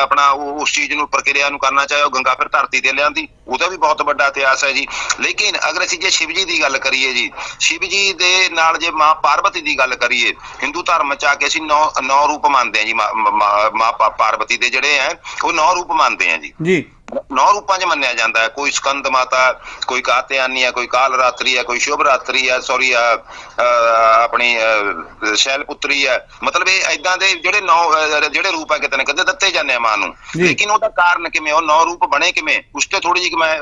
ਆਪਣਾ ਉਸ ਚੀਜ਼ ਨੂੰ, ਪ੍ਰਕਿਰਿਆ ਨੂੰ ਕਰਨਾ ਚਾਹੇ ਉਹ ਗੰਗਾ ਫਿਰ ਧਰਤੀ ਤੇ ਲਿਆਂਦੀ, ਉਹਦਾ ਵੀ ਬਹੁਤ ਵੱਡਾ ਇਤਿਹਾਸ ਹੈ ਜੀ। ਲੇਕਿਨ ਅਗਰ ਅਸੀਂ ਜੇ ਸ਼ਿਵ ਜੀ ਦੀ ਗੱਲ ਕਰੀਏ ਜੀ ਸ਼ਿਵ ਜੀ ਦੇ ਨਾਲ ਜੇ ਮਾਂ ਪਾਰਵਤੀ ਦੀ ਗੱਲ ਕਰੀਏ, ਹਿੰਦੂ ਧਰਮ ਚ ਆ ਕੇ ਅਸੀਂ ਨੌ ਨੌ ਰੂਪ ਮੰਨਦੇ ਹਾਂ ਜੀ, ਮਾਂ- ਪਾਰਵਤੀ ਦੇ ਜਿਹੜੇ ਹੈ, ਉਹ ਨੌ ਰੂਪ ਮੰਨਦੇ ਆ ਜੀ। ਜੀ। ਨੌ ਰੂਪਾਂ 'ਚ ਮੰਨਿਆ ਜਾਂਦਾ ਹੈ। ਕੋਈ ਸਕੰਦ ਮਾਤਾ ਕੋਈ ਕਾਤਿਆਨੀ ਹੈ ਕੋਈ ਕਾਲ ਰਾਤਰੀ ਹੈ ਕੋਈ ਸ਼ੁਭ ਰਾਤਰੀ ਹੈ ਸੌਰੀ ਆਪਣੀ ਸ਼ੈਲ ਪੁੱਤਰੀ ਹੈ ਮਤਲਬ ਇਹ ਐਦਾਂ ਦੇ ਜਿਹੜੇ ਨੌ ਜਿਹੜੇ ਰੂਪ ਹੈ ਕਿਤੇ ਨਾ ਕਿਤੇ ਦਿੱਤੇ ਜਾਂਦੇ ਆ ਮਾਂ ਨੂੰ। ਲੇਕਿਨ ਉਹਦਾ ਕਾਰਨ ਕਿਵੇਂ ਉਹ ਨੌ ਰੂਪ ਬਣੇ ਕਿਵੇਂ ਉਸ ਤੇ ਥੋੜੀ ਜਿਹੀ ਮੈਂ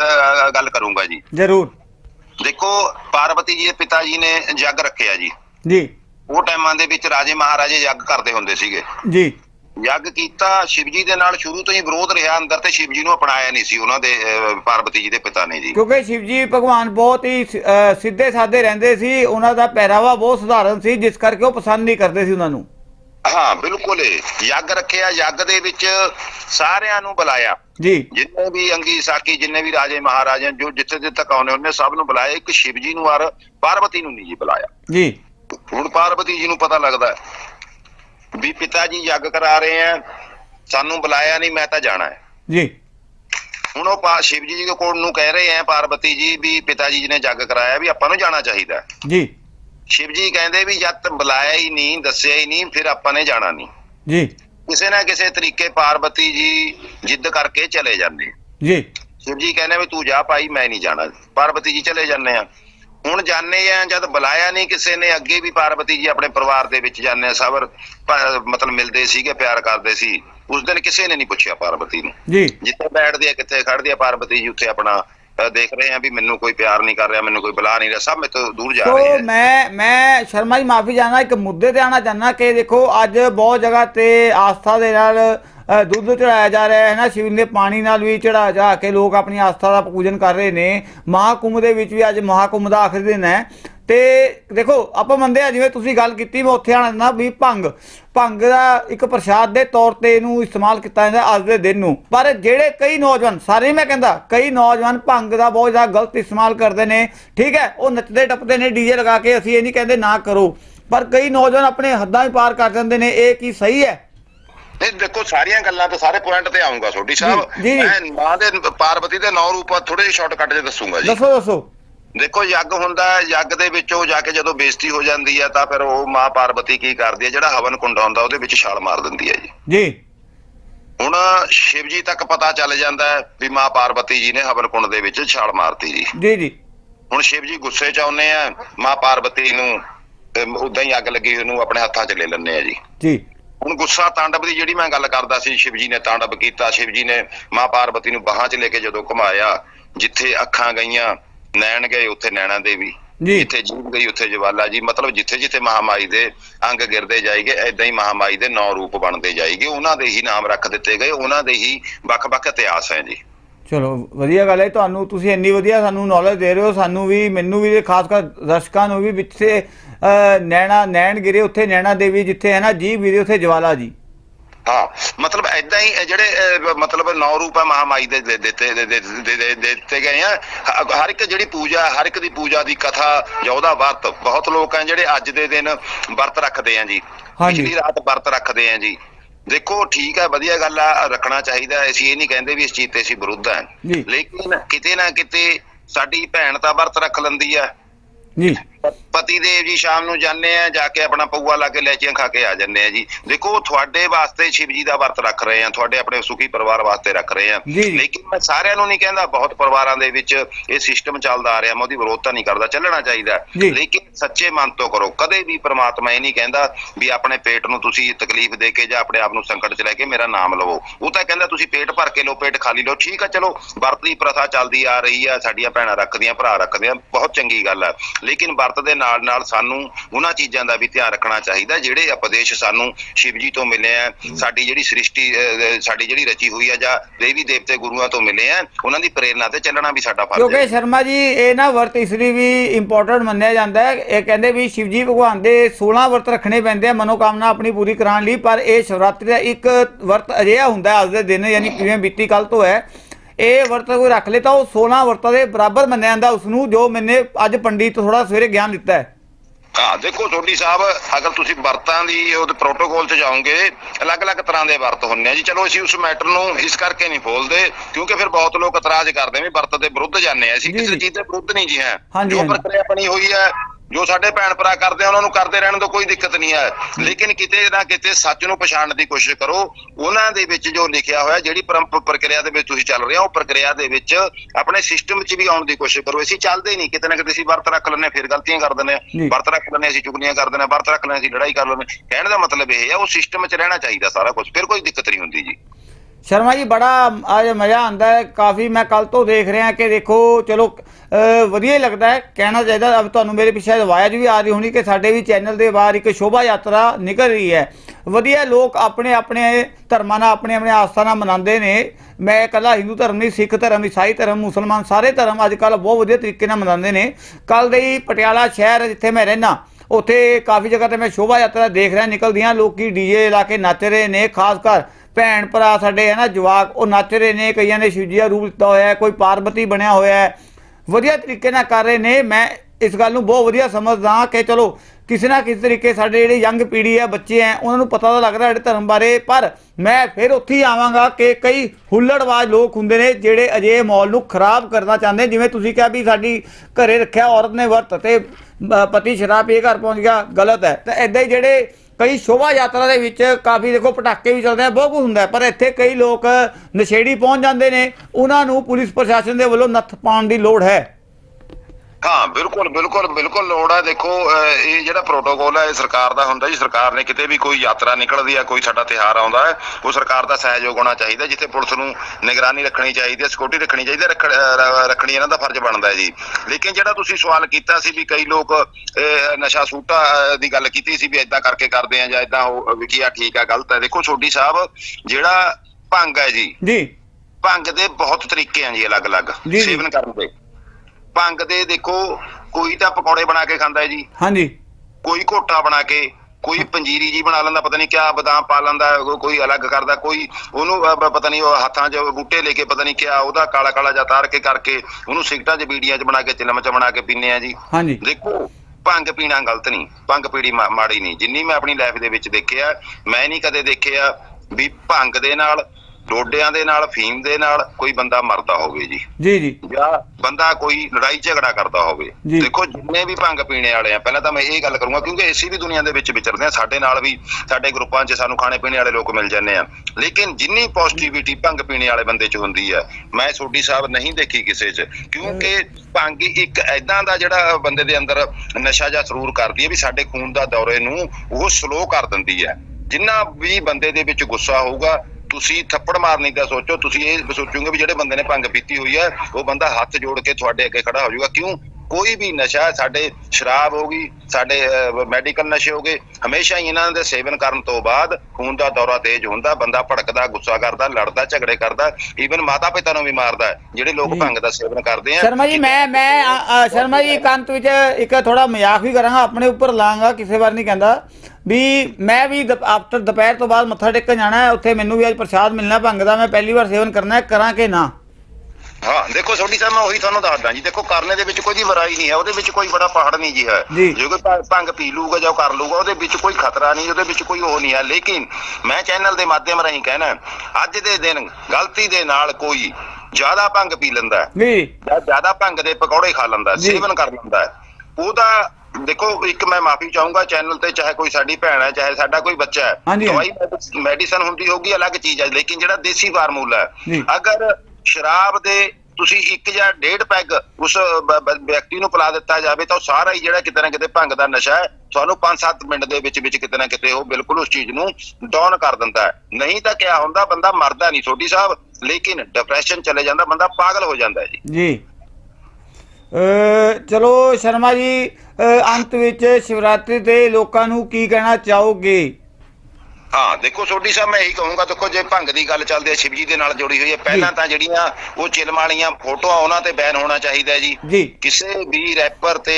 ਗੱਲ ਕਰੂੰਗਾ ਜੀ। ਜ਼ਰੂਰ। ਦੇਖੋ ਪਾਰਵਤੀ ਜੀ ਦੇ ਪਿਤਾ ਜੀ ਨੇ ਜੱਗ ਰੱਖਿਆ ਜੀ। ਜੀ। ਉਹ ਟਾਈਮਾਂ ਦੇ ਵਿੱਚ ਰਾਜੇ ਮਹਾਰਾਜੇ ਯੱਗ ਕਰਦੇ ਹੁੰਦੇ ਸੀਗੇ। ਜੀ। ਯੱਗ ਕੀਤਾ ਸ਼ਿਵ ਜੀ ਦੇ ਨਾਲ ਸ਼ੁਰੂ ਤੋਂ ਹੀ ਵਿਰੋਧ ਰਿਹਾ ਅੰਦਰ ਤੇ ਸ਼ਿਵ ਜੀ ਨੂੰ ਅਪਣਾਇਆ ਨਹੀਂ ਸੀ ਉਹਨਾਂ ਦੇ ਪਾਰਵਤੀ ਜੀ ਦੇ ਪਿਤਾ ਨੇ ਜੀ। ਕਿਉਂਕਿ ਸ਼ਿਵ ਜੀ ਭਗਵਾਨ ਬਹੁਤ ਹੀ ਸਿੱਧੇ ਸਾਦੇ ਰਹਿੰਦੇ ਸੀ ਉਹਨਾਂ ਦਾ ਪਹਿਰਾਵਾ ਬਹੁਤ ਸਧਾਰਨ ਸੀ ਜਿਸ ਕਰਕੇ ਉਹ ਪਸੰਦ ਨਹੀਂ ਕਰਦੇ ਸੀ ਉਹਨਾਂ ਨੂੰ। ਹਾਂ ਬਿਲਕੁਲ ਯੱਗ ਰੱਖਿਆ ਯੱਗ ਦੇ ਵਿੱਚ ਸਾਰਿਆਂ ਨੂੰ ਬੁਲਾਇਆ। ਜੀ। ਜਿੰਨੇ ਵੀ ਅੰਗੀ ਸਾਕੀ ਜਿੰਨੇ ਵੀ ਰਾਜੇ ਮਹਾਰਾਜੇ ਜੋ ਜਿੱਥੇ ਜਿੱਥੇ ਤੱਕ ਆਉਣੇ ਉਹਨੇ ਸਭ ਨੂੰ ਬੁਲਾਇਆ ਇੱਕ ਸ਼ਿਵ ਜੀ ਨੂੰ ਔਰ ਪਾਰਵਤੀ ਨੂੰ ਨਹੀਂ ਜੀ ਬੁਲਾਇਆ। ਜੀ। ਹੁਣ ਪਾਰਵਤੀ ਜੀ ਨੂੰ ਪਤਾ ਲੱਗਦਾ ਹੈ ਵੀ ਪਿਤਾ ਜੀ ਯੱਗ ਕਰਾ ਰਹੇ ਆ ਸਾਨੂੰ ਬੁਲਾਇਆ ਨਹੀਂ ਮੈਂ ਤਾਂ ਜਾਣਾ ਹੈ। ਜੀ। ਹੁਣ ਉਹ ਪਾ ਸ਼ਿਵ ਜੀ ਦੇ ਕੋਲ ਨੂੰ ਕਹਿ ਰਹੇ ਆ ਪਾਰਵਤੀ ਜੀ ਵੀ ਪਿਤਾ ਜੀ ਨੇ ਜੱਗ ਕਰਾਇਆ ਵੀ ਆਪਾਂ ਨੂੰ ਜਾਣਾ ਚਾਹੀਦਾ। ਜੀ। ਸ਼ਿਵ ਜੀ ਕਹਿੰਦੇ ਵੀ ਜਦ ਬੁਲਾਇਆ ਹੀ ਨਹੀਂ ਦੱਸਿਆ ਹੀ ਨਹੀਂ ਫਿਰ ਆਪਾਂ ਨੇ ਜਾਣਾ ਨਹੀਂ। ਜੀ। ਕਿਸੇ ਨਾ ਕਿਸੇ ਤਰੀਕੇ ਪਾਰਵਤੀ ਜੀ ਜਿੱਦ ਕਰਕੇ ਚਲੇ ਜਾਂਦੇ ਜੀ। ਸ਼ਿਵ ਜੀ ਕਹਿੰਦੇ ਵੀ ਤੂੰ ਜਾ ਭਾਈ ਮੈਂ ਨਹੀਂ ਜਾਣਾ। ਪਾਰਵਤੀ ਜੀ ਚਲੇ ਜਾਂਦੇ ਆ। ਹੁਣ ਜਾਣੇ ਆ ਜਦ ਬੁਲਾਇਆ ਨਹੀਂ ਕਿਸੇ ਨੇ ਅੱਗੇ ਵੀ ਪਾਰਵਤੀ ਜੀ ਆਪਣੇ ਪਰਿਵਾਰ ਦੇ ਵਿੱਚ ਜਾਂਦੇ ਆ ਸਬਰ ਮਤਲਬ ਮਿਲਦੇ ਸੀਗੇ ਪਿਆਰ ਕਰਦੇ ਸੀ। ਉਸ ਦਿਨ ਕਿਸੇ ਨੇ ਨਹੀਂ ਪੁੱਛਿਆ ਪਾਰਵਤੀ ਨੂੰ। ਜੀ। ਜਿੱਥੇ ਬੈਠਦੇ ਆ ਕਿੱਥੇ ਖੜਦੇ ਆ ਪਾਰਵਤੀ ਜੀ ਉੱਥੇ ਆਪਣਾ ਦੇਖ ਰਹੇ ਆ ਵੀ ਮੈਨੂੰ ਕੋਈ ਪਿਆਰ ਨਹੀਂ ਕਰ ਰਿਹਾ ਮੈਨੂੰ ਕੋਈ ਬੁਲਾ ਨਹੀਂ ਰਿਹਾ ਸਭ ਮੇਰੇ ਤੋਂ ਦੂਰ ਜਾ ਰਹੇ ਆ। ਮੈਂ ਮੈਂ ਸ਼ਰਮਾ ਜੀ ਮਾਫੀ ਚਾਹਨਾ ਇੱਕ ਮੁੱਦੇ ਤੇ ਆਣਾ ਚਾਹਨਾ ਕਿ ਦੇਖੋ ਅੱਜ ਬਹੁਤ ਜਗ੍ਹਾ ਤੇ ਆਸਥਾ ਦੇ ਨਾਲ ਦੁੱਧ ਚੜਾਇਆ ਜਾ ਰਿਹਾ ਹੈ ਨਾ ਸ਼ਿਵ ਦੇ ਪਾਣੀ ਨਾਲ ਵੀ ਚੜਾ ਜਾ ਕੇ ਲੋਕ ਆਪਣੀ ਆਸਥਾ ਦਾ ਪੂਜਨ ਕਰ ਰਹੇ ਨੇ। ਮਹਾਕੁੰਭ ਦੇ ਵਿੱਚ ਵੀ ਅੱਜ ਮਹਾਕੁੰਭ ਦਾ ਆਖਰੀ ਦਿਨ ਹੈ। ਤੇ ਦੇਖੋ, ਆਪਾਂ ਮੰਨਦੇ ਆ ਜਿਵੇਂ ਤੁਸੀਂ ਗੱਲ ਕੀਤੀ, ਮੈਂ ਉੱਥੇ ਆਣਾ ਨਾ ਵੀ ਭੰਗ। ਭੰਗ ਦਾ ਇੱਕ ਪ੍ਰਸ਼ਾਦ ਦੇ ਤੌਰ ਤੇ ਇਹਨੂੰ ਇਸਤੇਮਾਲ ਕੀਤਾ ਜਾਂਦਾ ਅੱਜ ਦੇ ਦਿਨ ਨੂੰ। ਪਰ ਜਿਹੜੇ ਕਈ ਨੌਜਵਾਨ, ਸਾਰੇ ਮੈਂ ਕਹਿੰਦਾ, ਕਈ ਨੌਜਵਾਨ ਭੰਗ ਦਾ ਬਹੁਤ ਜ਼ਿਆਦਾ ਗਲਤ ਇਸਤੇਮਾਲ ਕਰਦੇ ਨੇ। ਠੀਕ ਹੈ, ਉਹ ਨੱਚਦੇ ਟੱਪਦੇ ਨੇ ਡੀਜੇ ਲਗਾ ਕੇ ਅਸੀਂ ਇਹ ਨਹੀਂ ਕਹਿੰਦੇ ਨਾ ਕਰੋ। ਪਰ ਕਈ ਨੌਜਵਾਨ ਆਪਣੇ ਹੱਦਾਂ ਹੀ ਪਾਰ ਕਰ ਜਾਂਦੇ ਨੇ, ਇਹ ਕੀ ਸਹੀ ਹੈ? ਨਹੀਂ ਦੇਖੋ ਸਾਰੀਆਂ ਗੱਲਾਂ ਤੇ ਸਾਰੇ ਪੁਆਇੰਟ ਤੇ ਆਉਂਗਾ ਛੋਟੀ ਸਾਹਿਬ। ਮੈਂ ਮਾਂ ਦੇ ਪਾਰਵਤੀ ਦੇ ਨੌ ਰੂਪ ਥੋੜੇ ਜਿਹੇ ਸ਼ਾਰਟਕਟ ਜੇ ਦੱਸੂਗਾ ਜੀ। ਦੱਸੋ ਦੱਸੋ। ਦੇਖੋ ਯੱਗ ਹੁੰਦਾ ਹੈ ਯੱਗ ਦੇ ਵਿੱਚ ਉਹ ਜਾ ਕੇ ਜਦੋਂ ਬੇਇੱਜ਼ਤੀ ਹੋ ਜਾਂਦੀ ਹੈ ਤਾਂ ਫਿਰ ਉਹ ਮਾਂ ਪਾਰਵਤੀ ਕੀ ਕਰਦੀ ਹੈ ਜਿਹੜਾ ਹਵਨ ਕੁੰਡ ਹੁੰਦਾ ਉਹਦੇ ਵਿੱਚ ਛਾਲ ਮਾਰ ਦਿੰਦੀ ਹੈ ਜੀ। ਜੀ। ਹੁਣ ਸ਼ਿਵ ਜੀ ਤੱਕ ਪਤਾ ਚੱਲ ਜਾਂਦਾ ਹੈ ਵੀ ਮਾਂ ਪਾਰਵਤੀ ਜੀ ਨੇ ਹਵਨ ਕੁੰਡ ਦੇ ਵਿੱਚ ਛਾਲ ਮਾਰਤੀ ਜੀ। ਜੀ ਜੀ। ਹੁਣ ਸ਼ਿਵ ਜੀ ਗੁੱਸੇ ਚ ਆਉਨੇ ਆ ਮਾਂ ਪਾਰਵਤੀ ਨੂੰ ਉਦਾਂ ਹੀ ਅੱਗ ਲੱਗੀ ਹੋਈ ਨੂੰ ਆਪਣੇ ਹੱਥਾਂ 'ਚ ਲੈ ਲੈਂਦੇ ਆ ਜੀ। ਜੀ। ਹੁਣ ਗੁੱਸਾ ਤਾਂਡਵ ਦੀ ਜਿਹੜੀ ਮੈਂ ਗੱਲ ਕਰਦਾ ਸੀ ਸ਼ਿਵ ਜੀ ਨੇ ਤਾਂਡਵ ਕੀਤਾ ਸ਼ਿਵ ਜੀ ਨੇ ਮਾਂ ਪਾਰਵਤੀ ਨੂੰ ਬਾਹਾਂ 'ਚ ਲੈ ਕੇ ਜਦੋਂ ਘੁਮਾਇਆ ਜਿੱਥੇ ਅੱਖਾਂ ਗਈਆਂ ਨੈਣ ਗਏ ਉੱਥੇ ਨੈਣਾ ਦੇਵੀ ਜਿੱਥੇ ਜੀਭ ਗਈ ਉੱਥੇ ਜਵਾਲਾ ਜੀ ਮਤਲਬ ਜਿੱਥੇ ਜਿੱਥੇ ਮਹਾਮਾਈ ਦੇ ਅੰਗ ਗਿਰਦੇ ਜਾਈਗੇ ਐਦਾਂ ਹੀ ਮਹਾਮਾਈ ਦੇ ਨੌ ਰੂਪ ਬਣਦੇ ਜਾਈਗੇ। ਉਹਨਾਂ ਦੇ ਹੀ ਨਾਮ ਰੱਖ ਦਿੱਤੇ ਗਏ ਉਹਨਾਂ ਦੇ ਹੀ ਵੱਖ-ਵੱਖ ਇਤਿਹਾਸ ਹੈ ਜੀ। ਚਲੋ ਵਧੀਆ ਗੱਲ ਹੈ ਤੁਹਾਨੂੰ ਤੁਸੀਂ ਇੰਨੀ ਵਧੀਆ ਸਾਨੂੰ ਨੌਲੇਜ ਦੇ ਰਹੇ ਹੋ ਸਾਨੂੰ ਵੀ ਮੈਨੂੰ ਵੀ ਖਾਸ ਕਰ ਦਰਸ਼ਕਾਂ ਨੂੰ ਵੀ ਵਿੱਚੇ ਨੈਣਾ ਨੈਣ ਗਿਰੇ ਉੱਥੇ ਨੈਣਾ ਦੇਵੀ ਜਿੱਥੇ ਹੈ ਨਾ ਜੀ ਵੀਰੇ ਉੱਥੇ ਜਵਾਲਾ ਜੀ। ਹਾਂ ਮਤਲਬ ਐਦਾਂ ਹੀ ਜਿਹੜੇ ਮਤਲਬ ਨੌ ਰੂਪ ਹੈ ਮਹਾਮਾਈ ਦੇ ਦਿੱਤੇ ਦਿੱਤੇ ਗਏ ਆ। ਹਰ ਇੱਕ ਜਿਹੜੀ ਪੂਜਾ ਹਰ ਇੱਕ ਦੀ ਪੂਜਾ ਦੀ ਕਥਾ ਜਾਂ ਉਹਦਾ ਵਰਤ ਬਹੁਤ ਲੋਕ ਆ ਜਿਹੜੇ ਅੱਜ ਦੇ ਦਿਨ ਵਰਤ ਰੱਖਦੇ ਆ ਜੀ। ਪਿਛਲੀ ਰਾਤ ਵਰਤ ਰੱਖਦੇ ਆ ਜੀ। ਦੇਖੋ ਠੀਕ ਹੈ ਵਧੀਆ ਗੱਲ ਆ ਰੱਖਣਾ ਚਾਹੀਦਾ। ਅਸੀਂ ਇਹ ਨਹੀਂ ਕਹਿੰਦੇ ਵੀ ਇਸ ਚੀਜ਼ ਤੇ ਅਸੀਂ ਵਿਰੁੱਧ ਜੀ। ਲੇਕਿਨ ਕਿਤੇ ਨਾ ਕਿਤੇ ਸਾਡੀ ਭੈਣ ਤਾਂ ਵਰਤ ਰੱਖ ਲੈਂਦੀ ਆ। ਜੀ। ਪਤੀ ਦੇਵ ਜੀ ਸ਼ਾਮ ਨੂੰ ਜਾਂਦੇ ਆ ਜਾ ਕੇ ਆਪਣਾ ਪਊਆ ਲਾ ਕੇ ਲੈਚੀਆਂ ਖਾ ਕੇ ਆ ਜਾਂਦੇ ਆ ਜੀ। ਦੇਖੋ ਤੁਹਾਡੇ ਵਾਸਤੇ ਸ਼ਿਵ ਜੀ ਦਾ ਵਰਤ ਰੱਖ ਰਹੇ ਆ ਤੁਹਾਡੇ ਆਪਣੇ ਸੁਖੀ ਪਰਿਵਾਰ ਵਾਸਤੇ ਰੱਖ ਰਹੇ ਆ। ਲੇਕਿਨ ਮੈਂ ਸਾਰਿਆਂ ਨੂੰ ਨਹੀਂ ਕਹਿੰਦਾ ਬਹੁਤ ਪਰਿਵਾਰਾਂ ਦੇ ਵਿੱਚ ਇਹ ਸਿਸਟਮ ਚੱਲਦਾ ਆ ਰਿਹਾ ਮੈਂ ਉਹਦੀ ਵਿਰੋਧਤਾ ਨਹੀਂ ਕਰਦਾ ਚੱਲਣਾ ਚਾਹੀਦਾ। ਲੇਕਿਨ ਸੱਚੇ ਮਨ ਤੋਂ ਕਰੋ ਕਦੇ ਵੀ ਪ੍ਰਮਾਤਮਾ ਇਹ ਨਹੀਂ ਕਹਿੰਦਾ ਵੀ ਆਪਣੇ ਪੇਟ ਨੂੰ ਤੁਸੀਂ ਤਕਲੀਫ ਦੇ ਕੇ ਜਾਂ ਆਪਣੇ ਆਪ ਨੂੰ ਸੰਕਟ ਚ ਲੈ ਕੇ ਮੇਰਾ ਨਾਮ ਲਵੋ। ਉਹ ਤਾਂ ਕਹਿੰਦਾ ਤੁਸੀਂ ਪੇਟ ਭਰ ਕੇ ਲਓ ਪੇਟ ਖਾਲੀ ਲਓ ਠੀਕ ਆ ਚਲੋ ਵਰਤ ਦੀ ਪ੍ਰਥਾ ਚੱਲਦੀ ਆ ਰਹੀ ਆ ਸਾਡੀਆਂ ਭੈਣਾਂ ਰੱਖਦੀਆਂ ਭਰਾ ਰੱਖਦੇ ਆ ਬਹੁਤ ਚੰਗੀ ਗੱਲ ਆ। ਲੇਕਿਨ ਵਰਤ ਦੇ ਨਾਲ ਨਾਲ ਸਾਨੂੰ ਉਹਨਾਂ ਚੀਜ਼ਾਂ ਦਾ ਵੀ ਧਿਆਨ ਰੱਖਣਾ ਚਾਹੀਦਾ ਜਿਹੜੇ ਉਪਦੇਸ਼ ਸਾਨੂੰ ਸ਼ਿਵ ਜੀ ਤੋਂ ਮਿਲੇ ਆ ਸਾਡੀ ਜਿਹੜੀ ਸ੍ਰਿਸ਼ਟੀ ਸਾਡੀ ਜਿਹੜੀ ਰਚੀ ਹੋਈ ਆ ਜਾਂ ਦੇਵੀ ਦੇਵਤੇ ਗੁਰੂਆਂ ਤੋਂ ਮਿਲੇ ਆ ਉਹਨਾਂ ਦੀ ਪ੍ਰੇਰਣਾ ਤੇ ਚੱਲਣਾ ਵੀ ਸਾਡਾ ਫਰਜ਼ ਕਿਉਂਕਿ ਹੈ। ਸ਼ਰਮਾ ਜੀ ਇਹ ਨਾ ਵਰਤ ਇਸ ਲਈ ਵੀ ਇੰਪੋਰਟੈਂਟ ਮੰਨਿਆ ਜਾਂਦਾ ਹੈ। ਇਹ ਕਹਿੰਦੇ ਵੀ ਸ਼ਿਵ ਜੀ ਭਗਵਾਨ ਦੇ 16 ਵਰਤ ਰੱਖਣੇ ਪੈਂਦੇ ਆ ਮਨੋਕਾਮਨਾ ਆਪਣੀ ਪੂਰੀ ਕਰਾਉਣ ਲਈ ਪਰ ਇਹ ਸ਼ਿਵਰਾਤਰੀ ਦਾ ਇੱਕ ਵਰਤ ਅਜਿਹਾ ਹੁੰਦਾ ਅੱਜ ਦੇ ਦਿਨ ਯਾਨੀ ਕਿਵੇਂ ਬੀਤੀ ਕੱਲ ਤੋਂ ਹੈ। ਇਹ ਵਰਤ ਕੋਈ ਰੱਖ ਲੇ ਤਾਂ ਉਹ 16 ਵਰਤਾਂ ਦੇ ਬਰਾਬਰ ਮੰਨਿਆ ਜਾਂਦਾ ਉਸ ਨੂੰ ਜੋ ਮੈਨੇ ਅੱਜ ਪੰਡਿਤ ਥੋੜਾ ਸਵੇਰੇ ਗਿਆਨ ਦਿੱਤਾ ਹੈ ਹਾਂ ਦੇਖੋ ਸੋਢੀ ਸਾਹਿਬ ਅਗਰ ਤੁਸੀਂ ਵਰਤਾਂ ਦੀ ਉਹਦੇ ਪ੍ਰੋਟੋਕੋਲ 'ਚ ਜਾਓਗੇ ਅਲੱਗ-ਅਲੱਗ ਤਰ੍ਹਾਂ ਦੇ ਵਰਤ ਹੁੰਦੇ ਆ ਜੀ ਚਲੋ ਅਸੀਂ ਉਸ ਮੈਟਰ ਨੂੰ ਇਸ ਕਰਕੇ ਨਹੀਂ ਬੋਲਦੇ ਕਿਉਂਕਿ ਫਿਰ ਬਹੁਤ ਲੋਕ ਇਤਰਾਜ਼ ਕਰਦੇ ਵੀ ਵਰਤ ਦੇ ਵਿਰੁੱਧ ਜਾਂਦੇ ਆ ਅਸੀਂ ਕਿਸੇ। ਚੀਜ਼ ਦੇ ਵਿਰੁੱਧ ਨਹੀਂ ਜੀ ਹੈ ਜੋ। ਪ੍ਰਕਿਰਿਆ ਬਣੀ ਹੋਈ ਹੈ ਜੋ ਸਾਡੇ ਭੈਣ ਭਰਾ ਕਰਦੇ ਆ ਉਹਨਾਂ ਨੂੰ ਕਰਦੇ ਰਹਿਣ ਤੋਂ ਕੋਈ ਦਿੱਕਤ ਨਹੀਂ ਹੈ। ਲੇਕਿਨ ਕਿਤੇ ਨਾ ਕਿਤੇ ਸੱਚ ਨੂੰ ਪਛਾਣਨ ਦੀ ਕੋਸ਼ਿਸ਼ ਕਰੋ। ਉਹਨਾਂ ਦੇ ਵਿੱਚ ਜੋ ਲਿਖਿਆ ਹੋਇਆ ਜਿਹੜੀ ਪਰੰਪ- ਪ੍ਰਕਿਰਿਆ ਦੇ ਵਿੱਚ ਤੁਸੀਂ ਚੱਲ ਰਹੇ ਹੋ ਉਹ ਪ੍ਰਕਿਰਿਆ ਦੇ ਵਿੱਚ ਆਪਣੇ ਸਿਸਟਮ 'ਚ ਵੀ ਆਉਣ ਦੀ ਕੋਸ਼ਿਸ਼ ਕਰੋ। ਅਸੀਂ ਚੱਲਦੇ ਨਹੀਂ। ਕਿਤੇ ਨਾ ਕਿਤੇ ਅਸੀਂ ਵਰਤ ਰੱਖ ਲੈਂਦੇ ਫਿਰ ਗਲਤੀਆਂ ਕਰ ਦਿੰਦੇ। ਆ ਵਰਤ ਰੱਖ ਲੈਂਦੇ ਅਸੀਂ ਚੁਗਲੀਆਂ ਕਰ ਦਿੰਦੇ ਹਾਂ, ਵਰਤ ਰੱਖ ਲੈਂਦੇ ਅਸੀਂ ਲੜਾਈ ਕਰ ਲੈਂਦੇ। ਕਹਿਣ ਦਾ ਮਤਲਬ ਇਹ ਹੈ ਉਹ ਸਿਸਟਮ 'ਚ ਰਹਿਣਾ ਚਾਹੀਦਾ ਸਾਰਾ ਕੁਝ ਫਿਰ ਕੋਈ ਦਿੱਕਤ ਨਹੀਂ ਹੁੰਦੀ ਜੀ। ਸ਼ਰਮਾ ਜੀ, ਬੜਾ, ਅੱਜ ਮਜ਼ਾ ਆਂਦਾ ਹੈ। ਕਾਫੀ ਮੈਂ ਕੱਲ ਤੋਂ ਦੇਖ ਰਿਹਾ ਕਿ ਦੇਖੋ, ਚਲੋ ਵਧੀਆ ਹੀ ਲੱਗਦਾ ਹੈ। ਕਹਿਣਾ ਚਾਹੀਦਾ, ਅਬ ਤੁਹਾਨੂੰ ਮੇਰੇ ਪਿੱਛੇ ਆਵਾਜ਼ ਵੀ ਆ ਰਹੀ ਹੋਣੀ ਕਿ ਸਾਡੇ ਵੀ ਚੈਨਲ ਦੇ ਬਾਹਰ ਇੱਕ ਸ਼ੋਭਾ ਯਾਤਰਾ ਨਿਕਲ ਰਹੀ ਹੈ। ਵਧੀਆ ਲੋਕ ਆਪਣੇ ਆਪਣੇ ਧਰਮਾਂ ਨਾਲ, ਆਪਣੇ ਆਪਣੇ ਆਸਥਾ ਨਾਲ ਮਨਾਉਂਦੇ ਨੇ। ਮੈਂ ਇਕੱਲਾ ਹਿੰਦੂ ਧਰਮ ਨਹੀਂ, ਸਿੱਖ ਧਰਮ, ਈਸਾਈ ਧਰਮ, ਮੁਸਲਮਾਨ ਸਾਰੇ ਧਰਮ ਅੱਜ ਕੱਲ ਬਹੁਤ ਵਧੀਆ ਤਰੀਕੇ ਨਾਲ ਮਨਾਉਂਦੇ ਨੇ। ਕੱਲ ਦੇ ਹੀ ਪਟਿਆਲਾ ਸ਼ਹਿਰ ਜਿੱਥੇ ਮੈਂ ਰਹਿਣਾ ਉੱਥੇ ਕਾਫੀ ਜਗ੍ਹਾ ਤੇ ਮੈਂ ਸ਼ੋਭਾ ਯਾਤਰਾ ਦੇਖ ਰਿਹਾ, ਨਿਕਲਦੀਆਂ ਲੋਕੀ ਡੀਜੇ ਲਾ ਕੇ ਨੱਚ ਰਹੇ ਨੇ, ਖਾਸ ਕਰ ਭੈਣ ਭਰਾ ਸਾਡੇ ਹੈ ਨਾ, ਜਵਾਕ, ਉਹ ਨੱਚ ਰਹੇ ਨੇ, ਕਈਆਂ ਨੇ ਸ਼ਿਵਜੀ ਦਾ ਰੂਪ ਦਿੱਤਾ ਹੋਇਆ ਹੈ, ਕੋਈ ਪਾਰਵਤੀ ਬਣਿਆ ਹੋਇਆ ਹੈ। ਵਧੀਆ ਤਰੀਕੇ ਨਾਲ ਕਰ ਰਹੇ ਨੇ, ਮੈਂ ਇਸ ਗੱਲ ਨੂੰ ਬਹੁਤ ਵਧੀਆ ਸਮਝਦਾ ਕਿ ਚਲੋ, ਕਿਸੇ ਨਾ ਕਿਸੇ ਤਰੀਕੇ ਸਾਡੇ ਜਿਹੜੇ ਯੰਗ ਪੀੜ੍ਹੀ ਹੈ, ਬੱਚੇ ਹੈ, ਉਹਨਾਂ ਨੂੰ ਪਤਾ ਤਾਂ ਲੱਗਦਾ ਸਾਡੇ ਧਰਮ ਬਾਰੇ, ਪਰ ਮੈਂ ਫਿਰ ਉੱਥੇ ਹੀ ਆਵਾਂਗਾ ਕਿ ਕਈ ਹੁੱਲੜਵਾਜ਼ ਲੋਕ ਹੁੰਦੇ ਨੇ ਜਿਹੜੇ ਅਜੇ ਮਾਹੌਲ ਨੂੰ ਖਰਾਬ ਕਰਨਾ ਚਾਹੁੰਦੇ ਜਿਵੇਂ ਤੁਸੀਂ ਕਿਹਾ ਵੀ ਸਾਡੀ ਘਰੇ ਰੱਖਿਆ ਔਰਤ ਨੇ ਵਰਤ ਤੇ ਪਤੀ ਸ਼ਰਾਬ ਪੀ ਘਰ ਪਹੁੰਚ ਗਿਆ, ਗਲਤ ਹੈ। ਤਾਂ ਐਦਾਂ ਹੀ ਜਿਹੜੇ ਕਈ ਸ਼ੋਭਾ ਯਾਤਰਾ ਦੇ ਵਿੱਚ ਕਾਫੀ ਦੇਖੋ ਪਟਾਕੇ ਵੀ ਚੱਲਦੇ ਆ, ਬਹੁਤ ਕੁਝ ਹੁੰਦਾ ਪਰ ਇੱਥੇ ਕਈ ਲੋਕ ਨਸ਼ੇੜੀ ਪਹੁੰਚ ਜਾਂਦੇ ਨੇ। ਉਹਨਾਂ ਨੂੰ ਪੁਲਿਸ ਪ੍ਰਸ਼ਾਸਨ ਦੇ ਵੱਲੋਂ ਨੱਥ ਪਾਉਣ ਦੀ ਲੋੜ ਹੈ। ਹਾਂ ਬਿਲਕੁਲ ਬਿਲਕੁਲ ਬਿਲਕੁਲ ਲੋੜ ਹੈ ਦੇਖੋ ਇਹ ਜਿਹੜਾ ਪ੍ਰੋਟੋਕੋਲ ਹੈ ਇਹ ਸਰਕਾਰ ਦਾ ਹੁੰਦਾ ਜੀ। ਸਰਕਾਰ ਨੇ ਕਿਤੇ ਵੀ ਕੋਈ ਯਾਤਰਾ ਨਿਕਲਦੀ ਹੈ ਕੋਈ ਸਾਡਾ ਤਿਹਾਰ ਆਉਂਦਾ ਹੈ ਉਹ ਸਰਕਾਰ ਦਾ ਸਹਿਯੋਗ ਹੋਣਾ ਚਾਹੀਦਾ ਜਿੱਥੇ ਪੁਲਿਸ ਨੂੰ ਨਿਗਰਾਨੀ ਰੱਖਣੀ ਚਾਹੀਦੀ ਹੈ ਸਿਕਿਉਰਿਟੀ ਰੱਖਣੀ ਚਾਹੀਦੀ ਹੈ ਰੱਖਣੀ ਇਹਨਾਂ ਦਾ ਫਰਜ਼ ਬਣਦਾ ਹੈ ਜੀ। ਲੇਕਿਨ ਜਿਹੜਾ ਤੁਸੀਂ ਸਵਾਲ ਕੀਤਾ ਸੀ ਵੀ ਕਈ ਲੋਕ ਨਸ਼ਾ ਸੂਟਾ ਦੀ ਗੱਲ ਕੀਤੀ ਸੀ ਵੀ ਇਦਾਂ ਕਰਕੇ ਕਰਦੇ ਆ ਜਾਂ ਇਦਾਂ ਕੀ ਆ ਠੀਕ ਆ ਗਲਤ ਹੈ ਦੇਖੋ ਛੋਟੀ ਸਾਹਿਬ ਜਿਹੜਾ ਭੰਗ ਹੈ ਜੀ ਜੀ। ਭੰਗ ਦੇ ਬਹੁਤ ਤਰੀਕੇ ਆ ਜੀ ਅਲੱਗ-ਅਲੱਗ। ਸੇਵਨ ਕਰਨ ਦੇ। ਭੰਗ ਦੇ ਦੇਖੋ ਕੋਈ ਤਾਂ ਪਕੌੜੇ ਬਣਾ ਕੇ ਖਾਂਦਾ ਹੈ ਜੀ। ਹਾਂਜੀ। ਕੋਈ ਘੋਟਾ ਬਣਾ ਕੇ ਕੋਈ ਪੰਜੀਰੀ ਜੀ ਬਣਾ ਲੈਂਦਾ ਪਤਾ ਨਹੀਂ ਕਿਆ ਬਦਾਮ ਪਾ ਲੈਂਦਾ ਕੋਈ ਅਲੱਗ ਕਰਦਾ ਕੋਈ ਉਹਨੂੰ ਪਤਾ ਨਹੀਂ ਉਹ ਹੱਥਾਂ 'ਚ ਬੂਟੇ ਲੈ ਕੇ ਪਤਾ ਨਹੀਂ ਕਿਆ ਉਹਦਾ ਕਾਲਾ ਕਾਲਾ ਜਿਹਾ ਤਾਰ ਕੇ ਕਰਕੇ ਉਹਨੂੰ ਸਿਗਟਾਂ 'ਚ ਬੀੜੀਆਂ 'ਚ ਬਣਾ ਕੇ ਚਿਲਮ 'ਚ ਬਣਾ ਕੇ ਪੀਂਦੇ ਆ ਜੀ। ਹਾਂਜੀ। ਦੇਖੋ ਭੰਗ ਪੀਣਾ ਗਲਤ ਨਹੀਂ ਭੰਗ ਪੀੜੀ ਮਾੜੀ ਨਹੀਂ। ਜਿੰਨੀ ਮੈਂ ਆਪਣੀ ਲਾਈਫ ਦੇ ਵਿੱਚ ਦੇਖਿਆ ਮੈਂ ਨਹੀਂ ਕਦੇ ਦੇਖਿਆ ਵੀ ਭੰਗ ਦੇ ਨਾਲ ਡੋਡਿਆਂ ਦੇ ਨਾਲ ਫੀਮ ਦੇ ਨਾਲ ਕੋਈ ਬੰਦਾ ਮਰਦਾ ਹੋਵੇ ਜੀ। ਜੀ ਜੀ। ਜਾਂ ਬੰਦਾ ਕੋਈ ਲੜਾਈ ਝਗੜਾ ਕਰਦਾ ਹੋਵੇ। ਦੇਖੋ ਜਿੰਨੇ ਵੀ ਭੰਗ ਪੀਣੇ ਵਾਲੇ ਆ ਪਹਿਲਾਂ ਤਾਂ ਮੈਂ ਇਹ ਗੱਲ ਕਰੂੰਗਾ ਕਿਉਂਕਿ ਅਸੀਂ ਵੀ ਦੁਨੀਆ ਦੇ ਵਿੱਚ ਵਿਚਰਦੇ ਆ ਸਾਡੇ ਨਾਲ ਵੀ ਸਾਡੇ ਗਰੁੱਪਾਂ 'ਚ ਸਾਨੂੰ ਖਾਣੇ ਪੀਣੇ ਵਾਲੇ ਲੋਕ ਮਿਲ ਜਾਂਦੇ ਆ। ਲੇਕਿਨ ਜਿੰਨੀ ਪੋਜ਼ਿਟਿਵਿਟੀ ਭੰਗ ਪੀਣੇ ਵਾਲੇ ਬੰਦੇ 'ਚ ਹੁੰਦੀ ਆ ਮੈਂ ਸੋਢੀ ਸਾਹਿਬ ਨਹੀਂ ਦੇਖੀ ਕਿਸੇ 'ਚ ਕਿਉਂਕਿ ਭੰਗ ਇੱਕ ਐਦਾਂ ਦਾ ਜਿਹੜਾ ਬੰਦੇ ਦੇ ਅੰਦਰ ਨਸ਼ਾ ਜਾਂ ਸਰੂਰ ਕਰਦੀ ਹੈ ਵੀ ਸਾਡੇ ਖੂਨ ਦਾ ਦੌਰੇ ਨੂੰ ਉਹ ਸਲੋ ਕਰ ਦਿੰਦੀ ਹੈ ਜਿੰਨਾ ਵੀ ਬੰਦੇ ਦੇ ਵਿੱਚ ਗੁੱਸਾ ਹੋਊਗਾ ਤੁਸੀਂ ਥੱਪੜ ਮਾਰਨੀ ਦਾ ਸੋਚੋ, ਤੁਸੀਂ ਇਹ ਸੋਚੋਗੇ ਵੀ ਜਿਹੜੇ ਬੰਦੇ ਨੇ ਭੰਗ ਪੀਤੀ ਹੋਈ ਹੈ, ਉਹ ਬੰਦਾ ਹੱਥ ਜੋੜ ਕੇ ਤੁਹਾਡੇ ਅੱਗੇ ਖੜਾ ਹੋ ਜਾਊਗਾ। ਕਿਉਂ? ਕੋਈ ਵੀ ਨਸ਼ਾ ਸਾਡੇ ਸ਼ਰਾਬ ਹੋ ਗਈ ਸਾਡੇ ਮੈਡੀਕਲ ਨਸ਼ੇ ਹੋ ਗਏ ਹਮੇਸ਼ਾ ਹੀ ਇਹਨਾਂ ਦੇ ਸੇਵਨ ਕਰਨ ਤੋਂ ਬਾਅਦ ਖੂਨ ਦਾ ਦੌਰਾ ਤੇਜ਼ ਹੁੰਦਾ ਬੰਦਾ ਭੜਕਦਾ ਗੁੱਸਾ ਕਰਦਾ ਲੜਦਾ ਝਗੜੇ ਕਰਦਾ ਈਵਨ ਮਾਤਾ ਪਿਤਾ ਨੂੰ ਵੀ ਮਾਰਦਾ। ਜਿਹੜੇ ਲੋਕ। ਭੰਗ ਦਾ ਸੇਵਨ ਕਰਦੇ ਆ ਸ਼ਰਮਾ ਜੀ ਮੈਂ ਮੈਂ ਸ਼ਰਮਾ ਜੀ ਇਕਾਂਤ ਵਿੱਚ ਇੱਕ ਥੋੜਾ ਮਜ਼ਾਕ ਵੀ ਕਰਾਂਗਾ ਆਪਣੇ ਉੱਪਰ ਲਾਂਗਾ ਕਿਸੇ ਵਾਰ ਨਹੀਂ ਕਹਿੰਦਾ ਵੀ ਮੈਂ ਵੀ ਆਫਟਰ ਦੁਪਹਿਰ ਤੋਂ ਬਾਅਦ ਮੱਥਾ ਟੇਕਣ ਜਾਣਾ ਹੈ ਉੱਥੇ ਮੈਨੂੰ ਵੀ ਅੱਜ ਪ੍ਰਸ਼ਾਦ ਮਿਲਣਾ ਭੰਗ ਦਾ ਮੈਂ ਪਹਿਲੀ ਵਾਰ ਸੇਵਨ ਕਰਨਾ ਹੈ ਕਰਾਂ ਕਿ ਨਾ ਹਾਂ ਦੇਖੋ ਛੋਟੀ ਸਾਹਿਬ ਮੈਂ ਉਹੀ ਤੁਹਾਨੂੰ ਦੱਸਦਾ ਜੀ ਦੇਖੋ ਕਰਨੇ ਦੇ ਵਿੱਚ ਕੋਈ ਦੀ ਵਰਾਈ ਨਹੀਂ ਹੈ ਉਹਦੇ ਵਿੱਚ ਕੋਈ ਬੜਾ ਪਹਾੜ ਨਹੀਂ ਜੀ ਹੈ ਜੀ। ਜੇ ਕੋਈ ਭੰ- ਭੰਗ ਪੀ ਲੂਗਾ ਜਾਂ ਉਹ ਕਰ ਲੂਗਾ ਉਹਦੇ ਵਿੱਚ ਕੋਈ ਖਤਰਾ ਨਹੀਂ ਉਹਦੇ ਵਿੱਚ ਕੋਈ ਉਹ ਨਹੀਂ ਹੈ ਲੇਕਿਨ ਮੈਂ ਚੈਨਲ ਦੇ ਮਾਧਿਅਮ ਰਾਹੀਂ ਕਹਿਣਾ ਅੱਜ ਦੇ ਦਿਨ ਗਲਤੀ ਦੇ ਨਾਲ ਕੋਈ ਜ਼ਿਆਦਾ ਭੰਗ ਪੀ ਲੈਂਦਾ ਹੈ ਜੀ ਜਾਂ ਜ਼ਿਆਦਾ ਭੰਗ ਦੇ ਪਕੌੜੇ ਖਾ ਲੈਂਦਾ ਹੈ, ਜੀ। ਸੇਵਨ ਕਰ ਲੈਂਦਾ ਹੈ ਉਹਦਾ ਦੇਖੋ ਇੱਕ ਮੈਂ ਮਾਫੀ ਚਾਹੂੰਗਾ ਚੈਨਲ ਤੇ ਚਾਹੇ ਕੋਈ ਸਾਡੀ ਭੈਣ ਹੈ ਚਾਹੇ ਸਾਡਾ ਕੋਈ ਬੱਚਾ ਹੈ ਹਾਂਜੀ, ਦਵਾਈ ਮੈਡੀਸਨ ਹੁੰਦੀ ਹੋਗੀ ਅਲੱਗ ਚੀਜ਼ ਹੈ ਲੇਕਿਨ ਜਿਹੜਾ ਦੇਸੀ ਫਾਰਮੂਲਾ ਜੀ। ਹੈ ਅਗਰ ਸ਼ਰਾਬ ਦੇ ਤੁਸੀਂ ਇੱਕ ਜਾਂ ਡੇਢ ਪੈਗ ਉਸ ਵਿਅਕਤੀ ਨੂੰ ਪਿਲਾ ਦਿੱਤਾ ਜਾਵੇ ਤਾਂ ਉਹ ਸਾਰਾ ਹੀ ਜਿਹੜਾ ਕਿਤੇ ਨਾ ਕਿਤੇ ਭੰਗ ਦਾ ਨਸ਼ਾ ਹੈ, ਤੁਹਾਨੂੰ 5-7 ਮਿੰਟ ਦੇ ਵਿੱਚ ਵਿੱਚ ਕਿਤੇ ਨਾ ਕਿਤੇ ਉਹ ਬਿਲਕੁਲ ਉਸ ਚੀਜ਼ ਨੂੰ ਡਾਊਨ ਕਰ ਦਿੰਦਾ ਹੈ। ਨਹੀਂ ਤਾਂ ਕਿਆ ਹੁੰਦਾ, ਬੰਦਾ ਮਰਦਾ ਨਹੀਂ ਛੋਟੀ ਸਾਹਿਬ ਲੇਕਿਨ ਡਿਪਰੈਸ਼ਨ ਚਲੇ ਜਾਂਦਾ, ਬੰਦਾ ਪਾਗਲ ਹੋ ਜਾਂਦਾ ਜੀ। ਜੀ। ਚਲੋ ਸ਼ਰਮਾ ਜੀ ਅੰਤ ਵਿੱਚ ਸ਼ਿਵਰਾਤਰੀ ਤੇ ਲੋਕਾਂ ਨੂੰ ਕੀ ਕਹਿਣਾ ਚਾਹੋਗੇ? ਹਾਂ ਦੇਖੋ ਸੋਢੀ ਸਾਹਿਬ ਮੈਂ ਇਹੀ ਕਹੂੰਗਾ ਦੇਖੋ ਜੇ ਭੰਗ ਦੀ ਗੱਲ ਚੱਲਦੀ ਹੈ ਸ਼ਿਵ ਜੀ ਦੇ ਨਾਲ ਜੁੜੀ ਹੋਈ ਹੈ ਪਹਿਲਾਂ। ਤਾਂ ਜਿਹੜੀਆਂ ਉਹ ਚਿਲਮ ਵਾਲੀਆਂ ਫੋਟੋਆਂ ਉਹਨਾਂ ਤੇ ਬੈਨ ਹੋਣਾ ਚਾਹੀਦਾ ਹੈ ਜੀ ਕਿਸੇ ਵੀ ਰੈਪਰ ਤੇ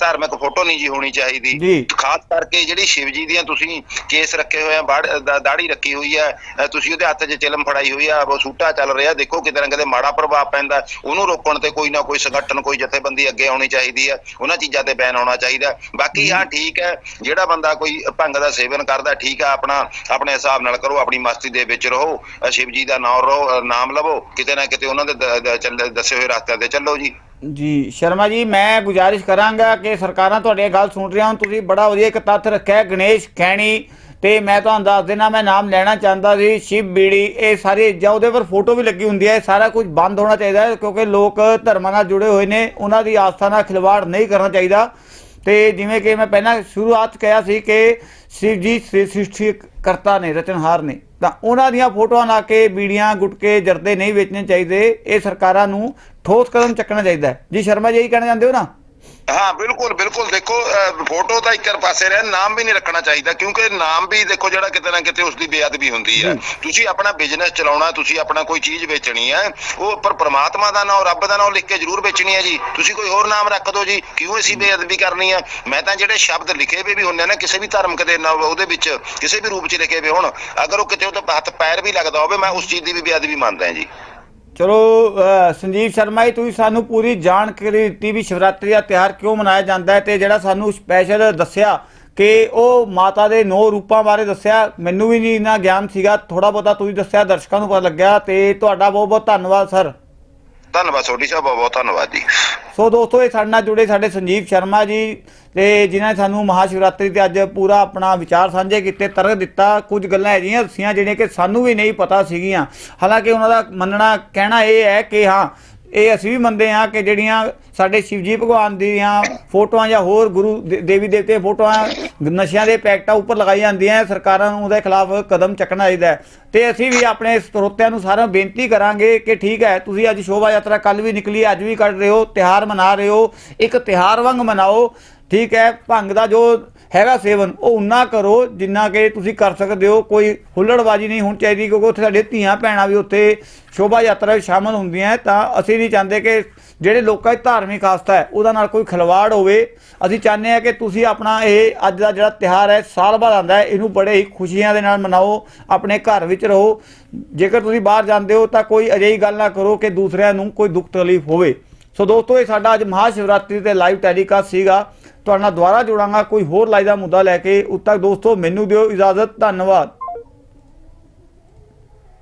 ਧਾਰਮਿਕ ਫੋਟੋ ਨਹੀਂ ਜੀ ਹੋਣੀ ਚਾਹੀਦੀ। ਖਾਸ ਕਰਕੇ ਜਿਹੜੀ ਸ਼ਿਵ ਜੀ ਦੀਆਂ ਤੁਸੀਂ ਕੇਸ ਰੱਖੇ ਹੋਏ ਆ ਦਾੜੀ ਰੱਖੀ ਹੋਈ ਹੈ ਤੁਸੀਂ ਉਹਦੇ ਹੱਥ 'ਚ ਚਿਲਮ ਫੜਾਈ ਹੋਈ ਆ ਉਹ ਸੂਟਾ ਚੱਲ ਰਿਹਾ ਦੇਖੋ ਕਿਤੇ ਨਾ ਕਿਤੇ ਮਾੜਾ ਪ੍ਰਭਾਵ ਪੈਂਦਾ ਉਹਨੂੰ ਰੋਕਣ ਤੇ ਕੋਈ ਨਾ ਕੋਈ ਸੰਗਠਨ ਕੋਈ ਜਥੇਬੰਦੀ ਅੱਗੇ ਆਉਣੀ ਚਾਹੀਦੀ ਹੈ ਉਹਨਾਂ ਚੀਜ਼ਾਂ ਤੇ ਬੈਨ ਹੋਣਾ ਚਾਹੀਦਾ। ਬਾਕੀ ਹਾਂ ਠੀਕ ਹੈ ਜਿਹੜਾ ਬੰਦਾ ਕੋਈ ਭੰਗ ਦਾ ਸੇਵਨ ਕਰਦਾ ਠੀਕ ਆ ਆਪਣਾ ਆਪਣੇ ਹਿਸਾਬ ਨਾਲ ਕਰੋ, ਆਪਣੀ ਮਸਤੀ ਦੇ ਵਿੱਚ ਰਹੋ ਸ਼ਿਵ ਜੀ ਦਾ ਨਾਮ ਰਹੋ ਨਾਮ ਲਵੋ, ਕਿਤੇ ਨਾ ਕਿਤੇ ਉਹਨਾਂ ਦੇ ਦੱਸੇ ਹੋਏ ਰਸਤਿਆਂ ਤੇ ਚੱਲੋ ਜੀ। ਜੀ, ਸ਼ਰਮਾ ਜੀ, ਮੈਂ ਗੁਜ਼ਾਰਿਸ਼ ਕਰਾਂਗਾ ਕਿ ਸਰਕਾਰਾਂ ਤੁਹਾਡੀਆਂ ਗੱਲ ਸੁਣ ਰਹੀਆਂ ਹਨ ਤੁਸੀਂ ਬੜਾ ਵਧੀਆ ਇੱਕ ਤੱਥ ਰੱਖਿਆ, ਗਣੇਸ਼ ਖੈਣੀ, ਤੇ ਮੈਂ ਤੁਹਾਨੂੰ ਦੱਸ ਦੇਣਾ ਮੈਂ ਨਾਮ ਲੈਣਾ ਚਾਹੁੰਦਾ ਸੀ, ਸ਼ਿਵ ਬੀੜੀ, ਇਹ ਸਾਰੇ ਜਾਂ ਉਹਦੇ ਪਰ ਫੋਟੋ ਵੀ ਲੱਗੀ ਹੁੰਦੀ ਹੈ ਸਾਰਾ ਕੁਝ ਬੰਦ ਹੋਣਾ ਚਾਹੀਦਾ ਕਿਉਂਕਿ ਲੋਕ ਧਰਮਾਂ ਨਾਲ ਜੁੜੇ ਹੋਏ ਨੇ, ਉਹਨਾਂ ਦੀ ਆਸਥਾ ਨਾਲ ਖਿਲਵਾੜ ਨਹੀਂ ਕਰਨਾ ਚਾਹੀਦਾ। ਤੇ ਜਿਵੇਂ ਕਿ ਮੈਂ ਪਹਿਲਾਂ ਸ਼ੁਰੂਆਤ ਕਿਹਾ ਸੀ ਕਿ ਸ਼ਿਵ ਜੀ ਸ੍ਰਿ- ਸ੍ਰਿਸ਼ਟੀ ਕਰਤਾ ਨੇ, ਰਚਨਹਾਰ ਨੇ, ਤਾਂ ਉਹਨਾਂ ਦੀਆਂ ਫੋਟੋਆਂ ਲਾ ਕੇ, ਬੀੜੀਆਂ ਗੁਟਕੇ ਜਰਦੇ ਨਹੀਂ ਵੇਚਣੇ ਚਾਹੀਦੇ, ਇਹ ਸਰਕਾਰਾਂ ਨੂੰ ਠੋਸ ਕਦਮ ਚੱਕਣਾ ਚਾਹੀਦਾ ਜੀ ਸ਼ਰਮਾ ਜੀ ਇਹੀ ਕਹਿਣਾ ਚਾਹੁੰਦੇ ਹੋ ਨਾ? ਹਾਂ ਬਿਲਕੁਲ ਬਿਲਕੁਲ। ਦੇਖੋ ਫੋਟੋ ਤਾਂ ਇੱਕ ਪਾਸੇ ਰਹਿ ਨਾਮ ਵੀ ਨਹੀਂ ਰੱਖਣਾ ਚਾਹੀਦਾ ਕਿਉਂਕਿ ਨਾਮ ਵੀ ਦੇਖੋ ਜਿਹੜਾ ਕਿਤੇ ਨਾ ਕਿਤੇ ਉਸ ਦੀ ਬੇਅਦਬੀ ਹੁੰਦੀ ਹੈ। ਤੁਸੀਂ ਆਪਣਾ ਬਿਜ਼ਨਸ ਚਲਾਉਣਾ ਤੁਸੀਂ ਆਪਣਾ ਕੋਈ ਚੀਜ਼ ਵੇਚਣੀ ਹੈ ਉਹ ਪਰ ਪ੍ਰਮਾਤਮਾ ਦਾ ਨਾਮ ਰੱਬ ਦਾ ਨਾਮ ਲਿਖ ਕੇ ਜ਼ਰੂਰ ਵੇਚਣੀ ਹੈ ਜੀ। ਤੁਸੀਂ ਕੋਈ ਹੋਰ ਨਾਮ ਰੱਖ ਦਿਓ ਜੀ ਕਿਉਂ ਅਸੀਂ ਬੇਅਦਬੀ ਕਰਨੀ ਹੈ? ਮੈਂ ਤਾਂ ਜਿਹੜੇ ਸ਼ਬਦ ਲਿਖੇ ਹੋਏ ਵੀ ਹੁੰਦੇ ਨੇ ਕਿਸੇ ਵੀ ਧਰਮ ਕਦੇ ਨਾ ਉਹਦੇ ਵਿੱਚ ਕਿਸੇ ਵੀ ਰੂਪ 'ਚ ਲਿਖੇ ਹੋਏ ਹੋਣ ਅਗਰ ਉਹ ਕਿਤੇ ਉਹਦੇ ਹੱਥ ਪੈਰ ਵੀ ਲੱਗਦਾ ਹੋਵੇ ਮੈਂ ਉਸ ਚੀਜ਼ ਦੀ ਵੀ ਬੇਅਦਬੀ ਮੰਨਦਾ ਹਾਂ ਜੀ। ਚਲੋ ਸੰਜੀਵ ਸ਼ਰਮਾ ਜੀ, ਤੁਸੀਂ ਸਾਨੂੰ ਪੂਰੀ ਜਾਣਕਾਰੀ ਦਿੱਤੀ ਵੀ ਸ਼ਿਵਰਾਤਰੀ ਦਾ ਤਿਉਹਾਰ ਕਿਉਂ ਮਨਾਇਆ ਜਾਂਦਾ ਹੈ ਤੇ ਜਿਹੜਾ ਸਾਨੂੰ ਸਪੈਸ਼ਲ ਦੱਸਿਆ ਕਿ ਉਹ ਮਾਤਾ ਦੇ ਨੌ ਰੂਪਾਂ ਬਾਰੇ ਦੱਸਿਆ, ਮੈਨੂੰ ਵੀ ਨਹੀਂ ਇੰਨਾ ਗਿਆਨ ਸੀਗਾ ਥੋੜਾ ਬਹੁਤਾ ਤੁਸੀਂ ਦੱਸਿਆ, ਦਰਸ਼ਕਾਂ ਨੂੰ ਪਤਾ ਲੱਗਿਆ ਤੇ ਤੁਹਾਡਾ ਬਹੁਤ ਬਹੁਤ ਧੰਨਵਾਦ, ਸਰ। ਧੰਨਵਾਦ ਸੋਢੀ ਸਾਹਿਬ ਬਹੁਤ ਬਹੁਤ ਧੰਨਵਾਦ ਜੀ। ਸੋ ਦੋਸਤੋ, ਇਹ ਸਾਡੇ ਨਾਲ ਜੁੜੇ ਸਾਡੇ ਸੰਜੀਵ ਸ਼ਰਮਾ ਜੀ ਤੇ ਜਿਨ੍ਹਾਂ ਨੇ ਸਾਨੂੰ ਮਹਾਸ਼ਿਵਰਾਤਰੀ ਤੇ ਅੱਜ ਪੂਰਾ ਆਪਣਾ ਵਿਚਾਰ ਸਾਂਝੇ ਕੀਤੇ, ਤਰਕ ਦਿੱਤਾ। ਕੁਝ ਗੱਲਾਂ ਅਜਿਹੀਆਂ ਦੱਸੀਆਂ, ਜਿਹੜੀਆਂ ਕਿ ਸਾਨੂੰ ਵੀ ਨਹੀਂ ਪਤਾ ਸੀਗੀਆਂ। ਹਾਲਾਂਕਿ ਉਹਨਾਂ ਦਾ ਮੰਨਣਾ, ਕਹਿਣਾ ਇਹ ਹੈ ਕਿ ਹਾਂ ਇਹ ਅਸੀਂ ਵੀ ਮੰਨਦੇ ਹਾਂ ਕਿ ਜਿਹੜੀਆਂ ਸਾਡੇ ਸ਼ਿਵਜੀ ਭਗਵਾਨ ਦੀਆਂ ਫੋਟੋਆਂ ਜਾਂ ਹੋਰ ਗੁਰੂ ਦੇ- ਦੇਵੀ ਦੇਵਤੇ ਫੋਟੋਆਂ ਨਸ਼ਿਆਂ ਦੇ ਪੈਕਟਾਂ ਉੱਪਰ ਲਗਾਈ ਜਾਂਦੀਆਂ ਸਰਕਾਰਾਂ ਨੂੰ ਉਹਦੇ ਖਿਲਾਫ ਕਦਮ ਚੱਕਣਾ ਚਾਹੀਦਾ ਹੈ। ਤੇ ਅਸੀਂ ਵੀ ਆਪਣੇ ਸਰੋਤਿਆਂ ਨੂੰ ਸਾਰਿਆਂ ਨੂੰ ਬੇਨਤੀ ਕਰਾਂਗੇ ਕਿ ਠੀਕ ਹੈ, ਤੁਸੀਂ ਅੱਜ ਸ਼ੋਭਾ ਯਾਤਰਾ ਕੱਲ ਵੀ ਨਿਕਲੀ, ਅੱਜ ਵੀ ਕੱਢ ਰਹੇ ਹੋ ਤਿਹਾਰ ਮਨਾ ਰਹੇ ਹੋ, ਇੱਕ ਤਿਹਾਰ ਵਾਂਗ ਮਨਾਓ। ਠੀਕ ਹੈ, ਭੰਗ ਦਾ ਜੋ ਹੈਗਾ ਸੇਵਨ, ਉਹ ਉਨਾ ਕਰੋ ਜਿੰਨਾ ਕਿ ਤੁਸੀਂ ਕਰ ਸਕਦੇ ਹੋ। ਕੋਈ ਹੁੱਲੜਬਾਜੀ ਨਹੀਂ ਹੋਣੀ ਚਾਹੀਦੀ, ਕਿਉਂਕਿ ਉੱਥੇ ਸਾਡੇ ਧੀਆਂ ਭੈਣਾਂ ਵੀ ਉੱਥੇ ਸ਼ੋਭਾ ਯਾਤਰਾ ਵਿੱਚ ਸ਼ਾਮਲ ਹੁੰਦੀਆਂ ਤਾਂ ਅਸੀਂ ਨਹੀਂ ਚਾਹੁੰਦੇ ਕਿ ਜਿਹੜੇ ਲੋਕਾਂ ਦੀ ਧਾਰਮਿਕ ਆਸਥਾ ਹੈ, ਉਹਦਾ ਨਾਲ ਕੋਈ ਖਿਲਵਾੜ ਹੋਵੇ। ਅਸੀਂ ਚਾਹੁੰਦੇ ਹਾਂ ਕਿ ਤੁਸੀਂ ਆਪਣਾ ਇਹ ਅੱਜ ਦਾ ਜਿਹੜਾ ਤਿਹਾਰ ਹੈ, ਸਾਲ ਬਾਅਦ ਆਉਂਦਾ ਹੈ, ਇਹਨੂੰ ਬੜੇ ਹੀ ਖੁਸ਼ੀਆਂ ਦੇ ਨਾਲ ਮਨਾਓ, ਆਪਣੇ ਘਰ ਵਿੱਚ ਰਹੋ। ਜੇਕਰ ਤੁਸੀਂ ਬਾਹਰ ਜਾਂਦੇ ਹੋ, ਤਾਂ ਕੋਈ ਅਜਿਹੀ ਗੱਲ ਨਾ ਕਰੋ ਕਿ ਦੂਸਰਿਆਂ ਨੂੰ ਕੋਈ ਦੁੱਖ ਤਕਲੀਫ ਹੋਵੇ। ਸੋ ਦੋਸਤੋ, ਇਹ ਸਾਡਾ ਅੱਜ ਮਹਾਸ਼ਿਵਰਾਤਰੀ ਤੇ ਲਾਈਵ ਟੈਲੀਕਾਸਟ ਸੀਗਾ। ਤੁਹਾਡੇ ਨਾਲ ਦੁਬਾਰਾ ਜੁੜਾਂਗਾ, ਕੋਈ ਹੋਰ ਲਾਈਵ ਦਾ ਮੁੱਦਾ ਲੈ ਕੇ। ਉਦ ਤੱਕ ਦੋਸਤੋ, ਮੈਨੂੰ ਦਿਓ ਇਜਾਜ਼ਤ, ਧੰਨਵਾਦ।